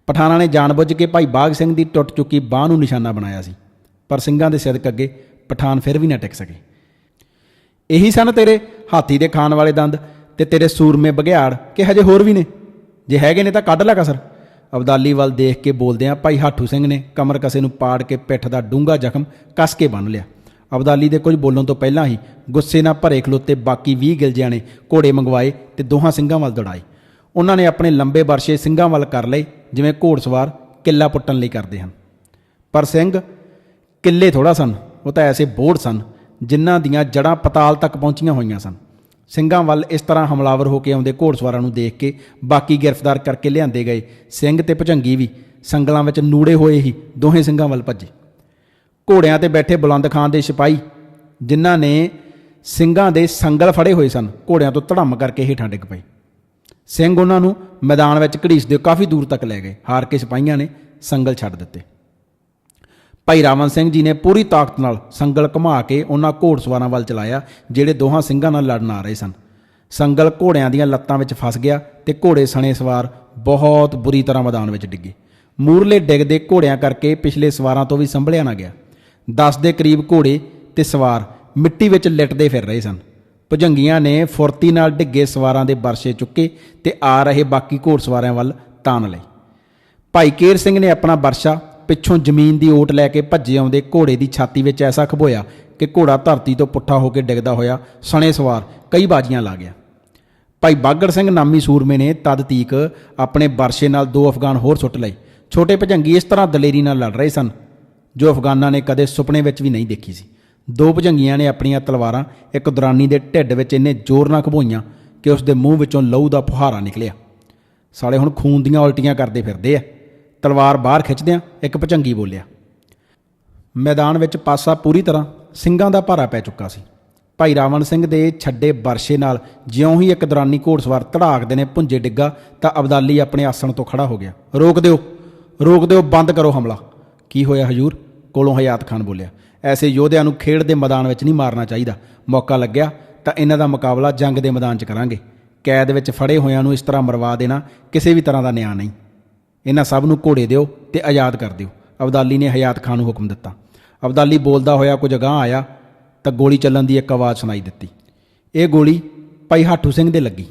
ਪਠਾਨਾਂ ਨੇ ਜਾਣਬੁੱਝ ਕੇ ਭਾਈ ਬਾਗ ਸਿੰਘ ਦੀ ਟੁੱਟ ਚੁੱਕੀ ਬਾਹ ਨੂੰ ਨਿਸ਼ਾਨਾ ਬਣਾਇਆ ਸੀ, ਪਰ ਸਿੰਘਾਂ ਦੇ ਸਿਦਕ ਅੱਗੇ ਪਠਾਨ ਫਿਰ ਵੀ ਨਾ ਟਿਕ ਸਕੇ। ਇਹੀ ਸਨ ਤੇਰੇ ਹਾਥੀ ਦੇ ਖਾਣ ਵਾਲੇ ਦੰਦ ਤੇ ਤੇਰੇ ਸੂਰਮੇ ਬਘਿਆੜ, ਕਿ ਹਜੇ ਹੋਰ ਵੀ ਨੇ? ਜੇ ਹੈਗੇ ਨੇ ਤਾਂ ਕੱਢ ਲੈ ਕਸਰ। ਅਬਦਾਲੀ ਵੱਲ ਦੇਖ ਕੇ ਬੋਲਦਿਆਂ ਭਾਈ ਹਾਠੂ ਸਿੰਘ ਨੇ ਕਮਰ ਕਸੇ ਨੂੰ ਪਾੜ ਕੇ ਪਿੱਠ ਦਾ ਡੂੰਘਾ ਜ਼ਖਮ ਕੱਸ ਕੇ ਬੰਨ ਲਿਆ। ਅਬਦਾਲੀ ਦੇ ਕੁਝ ਬੋਲਣ ਤੋਂ ਪਹਿਲਾਂ ਹੀ ਗੁੱਸੇ ਨਾਲ ਭਰੇ ਖਲੋਤੇ ਬਾਕੀ 20 ਗਿਲਜਿਆਂ ਨੇ ਘੋੜੇ ਮੰਗਵਾਏ ਤੇ ਦੋਹਾਂ ਸਿੰਘਾਂ ਵੱਲ ਦੌੜਾਏ। ਉਹਨਾਂ ਨੇ ਆਪਣੇ ਲੰਬੇ ਵਰਸ਼ੇ ਸਿੰਘਾਂ ਵੱਲ ਕਰ ਲਏ, ਜਿਵੇਂ ਘੋੜਸਵਾਰ ਕਿੱਲਾ ਪੁੱਟਣ ਲਈ ਕਰਦੇ ਹਨ। ਪਰ ਸਿੰਘ ਕਿੱਲੇ ਥੋੜਾ ਸਨ, ਉਹ ਤਾਂ ਐਸੇ ਬੋੜ ਸਨ, ਜਿਨ੍ਹਾਂ ਦੀਆਂ ਜੜਾਂ ਪਤਾਲ ਤੱਕ ਪਹੁੰਚੀਆਂ ਹੋਈਆਂ ਸਨ। ਸਿੰਘਾਂ ਵੱਲ ਇਸ ਤਰ੍ਹਾਂ ਹਮਲਾਵਰ ਹੋ ਕੇ ਆਉਂਦੇ ਘੋੜਸਵਾਰਾਂ ਨੂੰ ਦੇਖ ਕੇ ਬਾਕੀ ਗ੍ਰਿਫਤਾਰ ਕਰਕੇ ਲਿਆਂਦੇ ਗਏ। ਸਿੰਘ ਤੇ ਭਜੰਗੀ ਵੀ ਸੰਗਲਾਂ ਵਿੱਚ ਨੂੜੇ ਹੋਏ ਹੀ ਦੋਹੇ ਸਿੰਘਾਂ ਵੱਲ ਭੱਜੇ। ਘੋੜਿਆਂ ਤੇ ਬੈਠੇ ਬੁਲੰਦ ਖਾਨ ਦੇ ਸਿਪਾਹੀ, ਜਿਨ੍ਹਾਂ ਨੇ ਸਿੰਘਾਂ ਦੇ ਸੰਗਲ ਫੜੇ ਹੋਏ ਸਨ, ਘੋੜਿਆਂ ਤੋਂ ਧੜਮ ਕਰਕੇ ਹੇਠਾਂ ਡਿੱਗ ਪਏ। ਸਿੰਘ ਉਹਨਾਂ ਨੂੰ ਮੈਦਾਨ ਵਿੱਚ ਘੜੀਸਦੇ ਕਾਫੀ ਦੂਰ ਤੱਕ ਲੈ ਗਏ, ਹਾਰ ਕੇ ਸਿਪਾਹੀਆਂ ਨੇ ਸੰਗਲ ਛੱਡ ਦਿੱਤੇ। ਭਾਈ ਰਾਵਣ ਸਿੰਘ ਜੀ ਨੇ ਪੂਰੀ ਤਾਕਤ ਨਾਲ ਸੰਗਲ ਘੁਮਾ ਕੇ ਉਹਨਾਂ ਘੋੜਸਵਾਰਾਂ ਵੱਲ ਚਲਾਇਆ, ਜਿਹੜੇ ਦੋਹਾਂ ਸਿੰਘਾਂ ਨਾਲ ਲੜਨ ਆ ਰਹੇ ਸਨ। ਸੰਗਲ ਘੋੜਿਆਂ ਦੀਆਂ ਲੱਤਾਂ ਵਿੱਚ ਫਸ ਗਿਆ ਤੇ ਘੋੜੇ ਸਣੇ ਸਵਾਰ ਬਹੁਤ ਬੁਰੀ ਤਰ੍ਹਾਂ ਮੈਦਾਨ ਵਿੱਚ ਡਿੱਗੇ। ਮੂਰਲੇ ਡਿੱਗਦੇ ਘੋੜਿਆਂ ਕਰਕੇ ਪਿਛਲੇ ਸਵਾਰਾਂ ਤੋਂ ਵੀ ਸੰਭਲਿਆ ਨਾ ਗਿਆ। 10 ਦੇ ਕਰੀਬ ਘੋੜੇ ਤੇ ਸਵਾਰ ਮਿੱਟੀ ਵਿੱਚ ਲਿਟਦੇ ਫਿਰ ਰਹੇ ਸਨ। ਭੁਜੰਗੀਆਂ ਨੇ ਫੁਰਤੀ ਨਾਲ ਡਿੱਗੇ ਸਵਾਰਾਂ ਦੇ ਵਰਸ਼ੇ ਚੁੱਕੇ ਤੇ ਆ ਰਹੇ ਬਾਕੀ ਘੋੜਸਵਾਰਾਂ ਵੱਲ ਤਾਨ ਲਏ। ਭਾਈ ਕੇਰ ਸਿੰਘ ਨੇ ਆਪਣਾ ਬਰਸ਼ਾ ਪਿੱਛੋਂ ਜ਼ਮੀਨ ਦੀ ਓਟ ਲੈ ਕੇ ਭੱਜੇ ਆਉਂਦੇ ਘੋੜੇ ਦੀ ਛਾਤੀ ਵਿੱਚ ਐਸਾ ਖਬੋਇਆ ਕਿ ਘੋੜਾ ਧਰਤੀ ਤੋਂ ਪੁੱਠਾ ਹੋ ਕੇ ਡਿੱਗਦਾ ਹੋਇਆ ਸਣੇ ਸਵਾਰ ਕਈ ਬਾਜੀਆਂ ਲਾ ਗਿਆ। ਭਾਈ ਬਾਗੜ ਸਿੰਘ ਨਾਮੀ ਸੂਰਮੇ ਨੇ ਤਦ ਤੀਕ ਆਪਣੇ ਵਰਸ਼ੇ ਨਾਲ ਦੋ ਅਫਗਾਨ ਹੋਰ ਸੁੱਟ ਲਏ। ਛੋਟੇ ਭਜੰਗੀ ਇਸ ਤਰ੍ਹਾਂ ਦਲੇਰੀ ਨਾਲ ਲੜ ਰਹੇ ਸਨ ਜੋ ਅਫਗਾਨਾਂ ਨੇ ਕਦੇ ਸੁਪਨੇ ਵਿੱਚ ਵੀ ਨਹੀਂ ਦੇਖੀ ਸੀ। ਦੋ ਭਜੰਗੀਆਂ ਨੇ ਆਪਣੀਆਂ ਤਲਵਾਰਾਂ ਇੱਕ ਦੁਰਾਨੀ ਦੇ ਢਿੱਡ ਵਿੱਚ ਇੰਨੇ ਜ਼ੋਰ ਨਾਲ ਘਬੋਈਆਂ ਕਿ ਉਸ ਦੇ ਮੂੰਹ ਵਿੱਚੋਂ ਲਹੂ ਦਾ ਫੁਹਾਰਾ ਨਿਕਲਿਆ। ਸਾਲੇ ਹੁਣ ਖੂਨ ਦੀਆਂ ਉਲਟੀਆਂ ਕਰਦੇ ਫਿਰਦੇ ਆ। ਤਲਵਾਰ ਬਾਹਰ ਖਿੱਚਦਿਆਂ ਇੱਕ ਭਜੰਗੀ ਬੋਲਿਆ, ਮੈਦਾਨ ਵਿੱਚ ਪਾਸਾ ਪੂਰੀ ਤਰ੍ਹਾਂ ਸਿੰਘਾਂ ਦਾ ਭਾਰਾ ਪੈ ਚੁੱਕਾ ਸੀ। ਭਾਈ ਰਾਵਣ ਸਿੰਘ ਦੇ ਛੱਡੇ ਬਰਸ਼ੇ ਨਾਲ ਜਿਉਂ ਹੀ ਇੱਕ ਦੌਰਾਨੀ ਘੋੜਸਵਾਰ ਧੜਾਕਦੇ ਨੇ ਪੁੰਜੇ ਡਿੱਗਾ ਤਾਂ ਅਬਦਾਲੀ ਆਪਣੇ ਆਸਣ ਤੋਂ ਖੜਾ ਹੋ ਗਿਆ। ਰੋਕ ਦਿਓ ਰੋਕ ਦਿਓ, ਬੰਦ ਕਰੋ ਹਮਲਾ। ਕੀ ਹੋਇਆ ਹਜੂਰ? ਕੋਲੋਂ ਹਯਾਤ ਖਾਨ ਬੋਲਿਆ, ਐਸੇ ਯੋਧਿਆਂ ਨੂੰ ਖੇਡ ਦੇ ਮੈਦਾਨ ਵਿੱਚ ਨਹੀਂ ਮਾਰਨਾ ਚਾਹੀਦਾ। ਮੌਕਾ ਲੱਗਿਆ ਤਾਂ ਇਹਨਾਂ ਦਾ ਮੁਕਾਬਲਾ ਜੰਗ ਦੇ ਮੈਦਾਨ 'ਚ ਕਰਾਂਗੇ। ਕੈਦ ਵਿੱਚ ਫੜੇ ਹੋਇਆਂ ਨੂੰ ਇਸ ਤਰ੍ਹਾਂ ਮਰਵਾ ਦੇਣਾ ਕਿਸੇ ਵੀ ਤਰ੍ਹਾਂ ਦਾ ਨਿਆਂ ਨਹੀਂ। ਇਹਨਾਂ ਸਭ ਨੂੰ ਘੋੜੇ ਦਿਓ ਤੇ ਆਜ਼ਾਦ ਕਰ ਦਿਓ। ਅਬਦਾਲੀ ਨੇ ਹਯਾਤ ਖਾਨ ਨੂੰ ਹੁਕਮ ਦਿੱਤਾ। ਅਬਦਾਲੀ ਬੋਲਦਾ ਹੋਇਆ ਕੁਝ ਅਗਾਂਹ ਆਇਆ ਤਾਂ ਗੋਲੀ ਚੱਲਣ ਦੀ ਇੱਕ ਆਵਾਜ਼ ਸੁਣਾਈ ਦਿੱਤੀ। ਇਹ ਗੋਲੀ ਭਾਈ ਹਾਟੂ ਸਿੰਘ ਦੇ ਲੱਗੀ।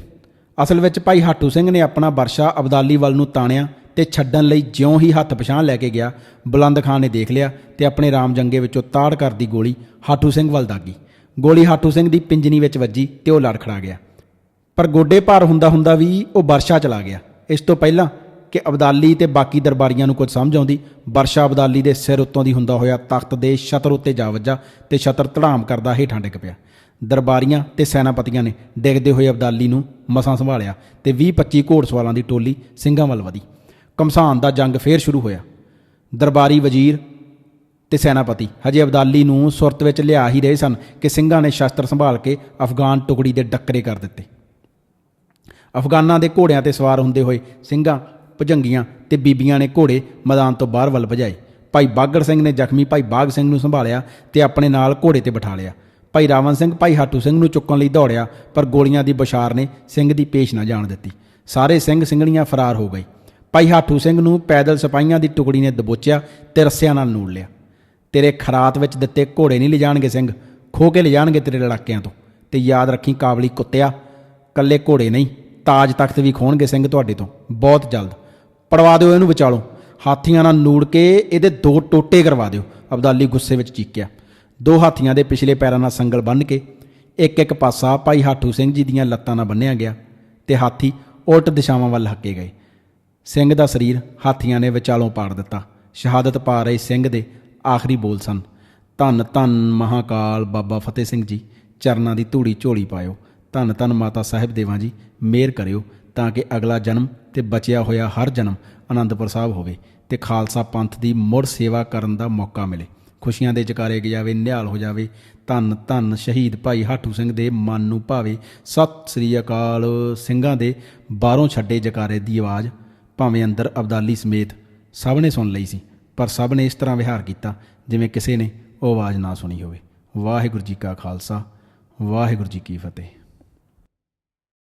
ਅਸਲ ਵਿੱਚ ਭਾਈ ਹਾਟੂ ਸਿੰਘ ਨੇ ਆਪਣਾ ਵਰਸ਼ਾ ਅਬਦਾਲੀ ਵੱਲ ਨੂੰ ਤਾਣਿਆ ਤੇ ਛੱਡਣ ਲਈ ਜਿਉਂ ਹੀ ਹੱਥ ਪਛਾਣ ਲੈ ਕੇ ਗਿਆ, ਬੁਲੰਦ ਖਾਨ ਨੇ ਦੇਖ ਲਿਆ ਤੇ ਆਪਣੇ ਰਾਮ ਜੰਗੇ ਵਿੱਚੋਂ ਤਾੜ ਕਰਦੀ ਗੋਲੀ ਹਾਟੂ ਸਿੰਘ ਵੱਲ ਦਾਗੀ। ਗੋਲੀ ਹਾਟੂ ਸਿੰਘ ਦੀ ਪਿੰਜਨੀ ਵਿੱਚ ਵੱਜੀ ਤੇ ਉਹ ਲੜ ਖੜਾ ਗਿਆ। ਪਰ ਗੋਡੇ ਭਾਰ ਹੁੰਦਾ ਹੁੰਦਾ ਵੀ ਉਹ ਵਰਸ਼ਾ ਚਲਾ ਗਿਆ। ਇਸ ਤੋਂ ਪਹਿਲਾਂ ਕਿ ਅਬਦਾਲੀ ਤੇ ਬਾਕੀ ਦਰਬਾਰੀਆਂ ਨੂੰ ਕੁਝ ਸਮਝ ਆਉਂਦੀ, ਵਰਸ਼ਾ ਅਬਦਾਲੀ ਦੇ ਸਿਰ ਉੱਤੋਂ ਦੀ ਹੁੰਦਾ ਹੋਇਆ ਤਖਤ ਦੇ ਛਤਰ ਉੱਤੇ ਜਾ ਵੱਜਾ ਤੇ ਛਤਰ ਧੜਾਮ ਕਰਦਾ ਹੇਠਾਂ ਡਿੱਗ ਪਿਆ। ਦਰਬਾਰੀਆਂ ਤੇ ਸੈਨਾਪਤੀਆਂ ਨੇ ਡਿੱਗਦੇ ਹੋਏ ਅਬਦਾਲੀ ਨੂੰ ਮਸਾਂ ਸੰਭਾਲਿਆ ਤੇ 20-25 ਘੋੜਸਵਾਰਾਂ ਦੀ ਟੋਲੀ ਸਿੰਘਾਂ ਵੱਲ ਵਧੀ। ਕਮਸਾਨ ਦਾ ਜੰਗ ਫੇਰ ਸ਼ੁਰੂ ਹੋਇਆ। ਦਰਬਾਰੀ ਵਜ਼ੀਰ ਤੇ ਸੈਨਾਪਤੀ ਹਜੇ ਅਬਦਾਲੀ ਨੂੰ ਸੁਰਤ ਵਿੱਚ ਲਿਆ ਹੀ ਰਹੇ ਸਨ ਕਿ ਸਿੰਘਾਂ ਨੇ ਸ਼ਸਤਰ ਸੰਭਾਲ ਕੇ ਅਫਗਾਨ ਟੁਕੜੀ ਦੇ ਡੱਕਰੇ ਕਰ ਦਿੱਤੇ। ਅਫਗਾਨਾਂ ਦੇ ਘੋੜਿਆਂ ਤੇ ਸਵਾਰ ਹੁੰਦੇ ਹੋਏ ਸਿੰਘਾਂ, ਭੁਜੰਗੀਆਂ ਤੇ ਬੀਬੀਆਂ ਨੇ ਘੋੜੇ ਮੈਦਾਨ ਤੋਂ ਬਾਹਰ ਵੱਲ ਭਜਾਏ। ਭਾਈ ਬਾਗੜ ਸਿੰਘ ਨੇ ਜ਼ਖਮੀ ਭਾਈ ਬਾਗ ਸਿੰਘ ਨੂੰ ਸੰਭਾਲਿਆ ਤੇ ਆਪਣੇ ਨਾਲ ਘੋੜੇ ਤੇ ਬਿਠਾ ਲਿਆ। ਭਾਈ ਰਾਵਣ ਸਿੰਘ, ਭਾਈ ਹਾਟੂ ਸਿੰਘ ਨੂੰ ਚੁੱਕਣ ਲਈ ਦੌੜਿਆ, ਪਰ ਗੋਲੀਆਂ ਦੀ ਬਸ਼ਾਰ ਨੇ ਸਿੰਘ ਦੀ ਪੇਸ਼ ਨਾ ਜਾਣ ਦਿੱਤੀ। ਸਾਰੇ ਸਿੰਘ ਸਿੰਘਣੀਆਂ ਫਰਾਰ ਹੋ ਗਏ। ਭਾਈ ਹਾਟੂ ਸਿੰਘ ਨੂੰ ਪੈਦਲ ਸਿਪਾਹੀਆਂ ਦੀ ਟੁਕੜੀ ਨੇ ਦਬੋਚਿਆ ਤੇ ਰੱਸਿਆਂ ਨਾਲ ਨੂੜ ਲਿਆ। ਤੇਰੇ ਖਰਾਤ ਵਿੱਚ ਦਿੱਤੇ ਘੋੜੇ ਨਹੀਂ ਲਿਜਾਣਗੇ ਸਿੰਘ ਖੋ ਕੇ ਲਿਜਾਣਗੇ ਤੇਰੇ ਲੜਾਕਿਆਂ ਤੋਂ। ਤੇ ਯਾਦ ਰੱਖੀ ਕਾਬਲੀ ਕੁੱਤਿਆ, ਕੱਲੇ ਘੋੜੇ ਨਹੀਂ, ਤਾਜ ਤਖਤ ਵੀ ਖੋਣਗੇ ਸਿੰਘ ਤੁਹਾਡੇ ਤੋਂ, ਬਹੁਤ ਜਲਦ। ਪੜਵਾ ਦਿਓ ਇਹਨੂੰ ਵਿਚਾਲੋ, ਹਾਥੀਆਂ ਨਾਲ ਨੂੜ ਕੇ ਇਹਦੇ ਦੋ ਟੋਟੇ ਕਰਵਾ ਦਿਓ, ਅਬਦਾਲੀ ਗੁੱਸੇ ਵਿੱਚ ਚੀਕਿਆ। ਦੋ ਹਾਥੀਆਂ ਦੇ ਪਿਛਲੇ ਪੈਰਾਂ ਨਾਲ ਸੰਗਲ ਬੰਨ੍ਹ ਕੇ ਇੱਕ ਇੱਕ ਪਾਸਾ ਭਾਈ ਹਾਟੂ ਸਿੰਘ ਜੀ ਦੀਆਂ ਲੱਤਾਂ ਨਾਲ ਬੰਨਿਆ ਗਿਆ ਤੇ ਹਾਥੀ ਉਲਟ ਦਿਸ਼ਾਵਾਂ ਵੱਲ ਹੱਕੇ ਗਏ। ਸਿੰਘ ਦਾ ਸਰੀਰ ਹਾਥੀਆਂ ਨੇ ਵਿਚਾਲੋਂ ਪਾੜ ਦਿੱਤਾ। ਸ਼ਹਾਦਤ ਪਾ ਰਹੇ ਸਿੰਘ ਦੇ ਆਖਰੀ ਬੋਲ ਸਨ। ਧੰਨ ਧੰਨ ਮਹਾਕਾਲ ਬਾਬਾ ਫਤਿਹ ਸਿੰਘ ਜੀ, ਚਰਨਾਂ ਦੀ ਧੂੜੀ ਝੋਲੀ ਪਾਇਓ। ਧੰਨ ਧੰਨ ਮਾਤਾ ਸਾਹਿਬ ਦੇਵਾਂ ਜੀ, ਮਿਹਰ ਕਰਿਓ ਤਾਂ ਕਿ ਅਗਲਾ ਜਨਮ ਤੇ ਬਚਿਆ ਹੋਇਆ ਹਰ ਜਨਮ ਆਨੰਦਪੁਰ ਸਾਹਿਬ ਹੋਵੇ ਤੇ ਖਾਲਸਾ ਪੰਥ ਦੀ ਮੁੜ ਸੇਵਾ ਕਰਨ ਦਾ ਮੌਕਾ ਮਿਲੇ। ਖੁਸ਼ੀਆਂ ਦੇ ਜਕਾਰੇ ਜਾਵੇ, ਨਿਹਾਲ ਹੋ ਜਾਵੇ। ਧੰਨ ਧੰਨ ਸ਼ਹੀਦ ਭਾਈ ਹਾਟੂ ਸਿੰਘ ਦੇ ਮਨ ਨੂੰ ਭਾਵੇ। ਸਤਿ ਸ੍ਰੀ ਅਕਾਲ ਸਿੰਘਾਂ ਦੇ ਬਾਹਰੋਂ ਛੱਡੇ ਜਕਾਰੇ ਦੀ ਆਵਾਜ਼ ਭਾਵੇਂ ਅੰਦਰ ਅਬਦਾਲੀ ਸਮੇਤ ਸਭ ਨੇ ਸੁਣ ਲਈ ਸੀ, ਪਰ ਸਭ ਨੇ ਇਸ ਤਰ੍ਹਾਂ ਵਿਹਾਰ ਕੀਤਾ ਜਿਵੇਂ ਕਿਸੇ ਨੇ ਉਹ ਆਵਾਜ਼ ਨਾ ਸੁਣੀ ਹੋਵੇ। ਵਾਹਿਗੁਰੂ ਜੀ ਕਾ ਖਾਲਸਾ, ਵਾਹਿਗੁਰੂ ਜੀ ਕੀ ਫਤਿਹ।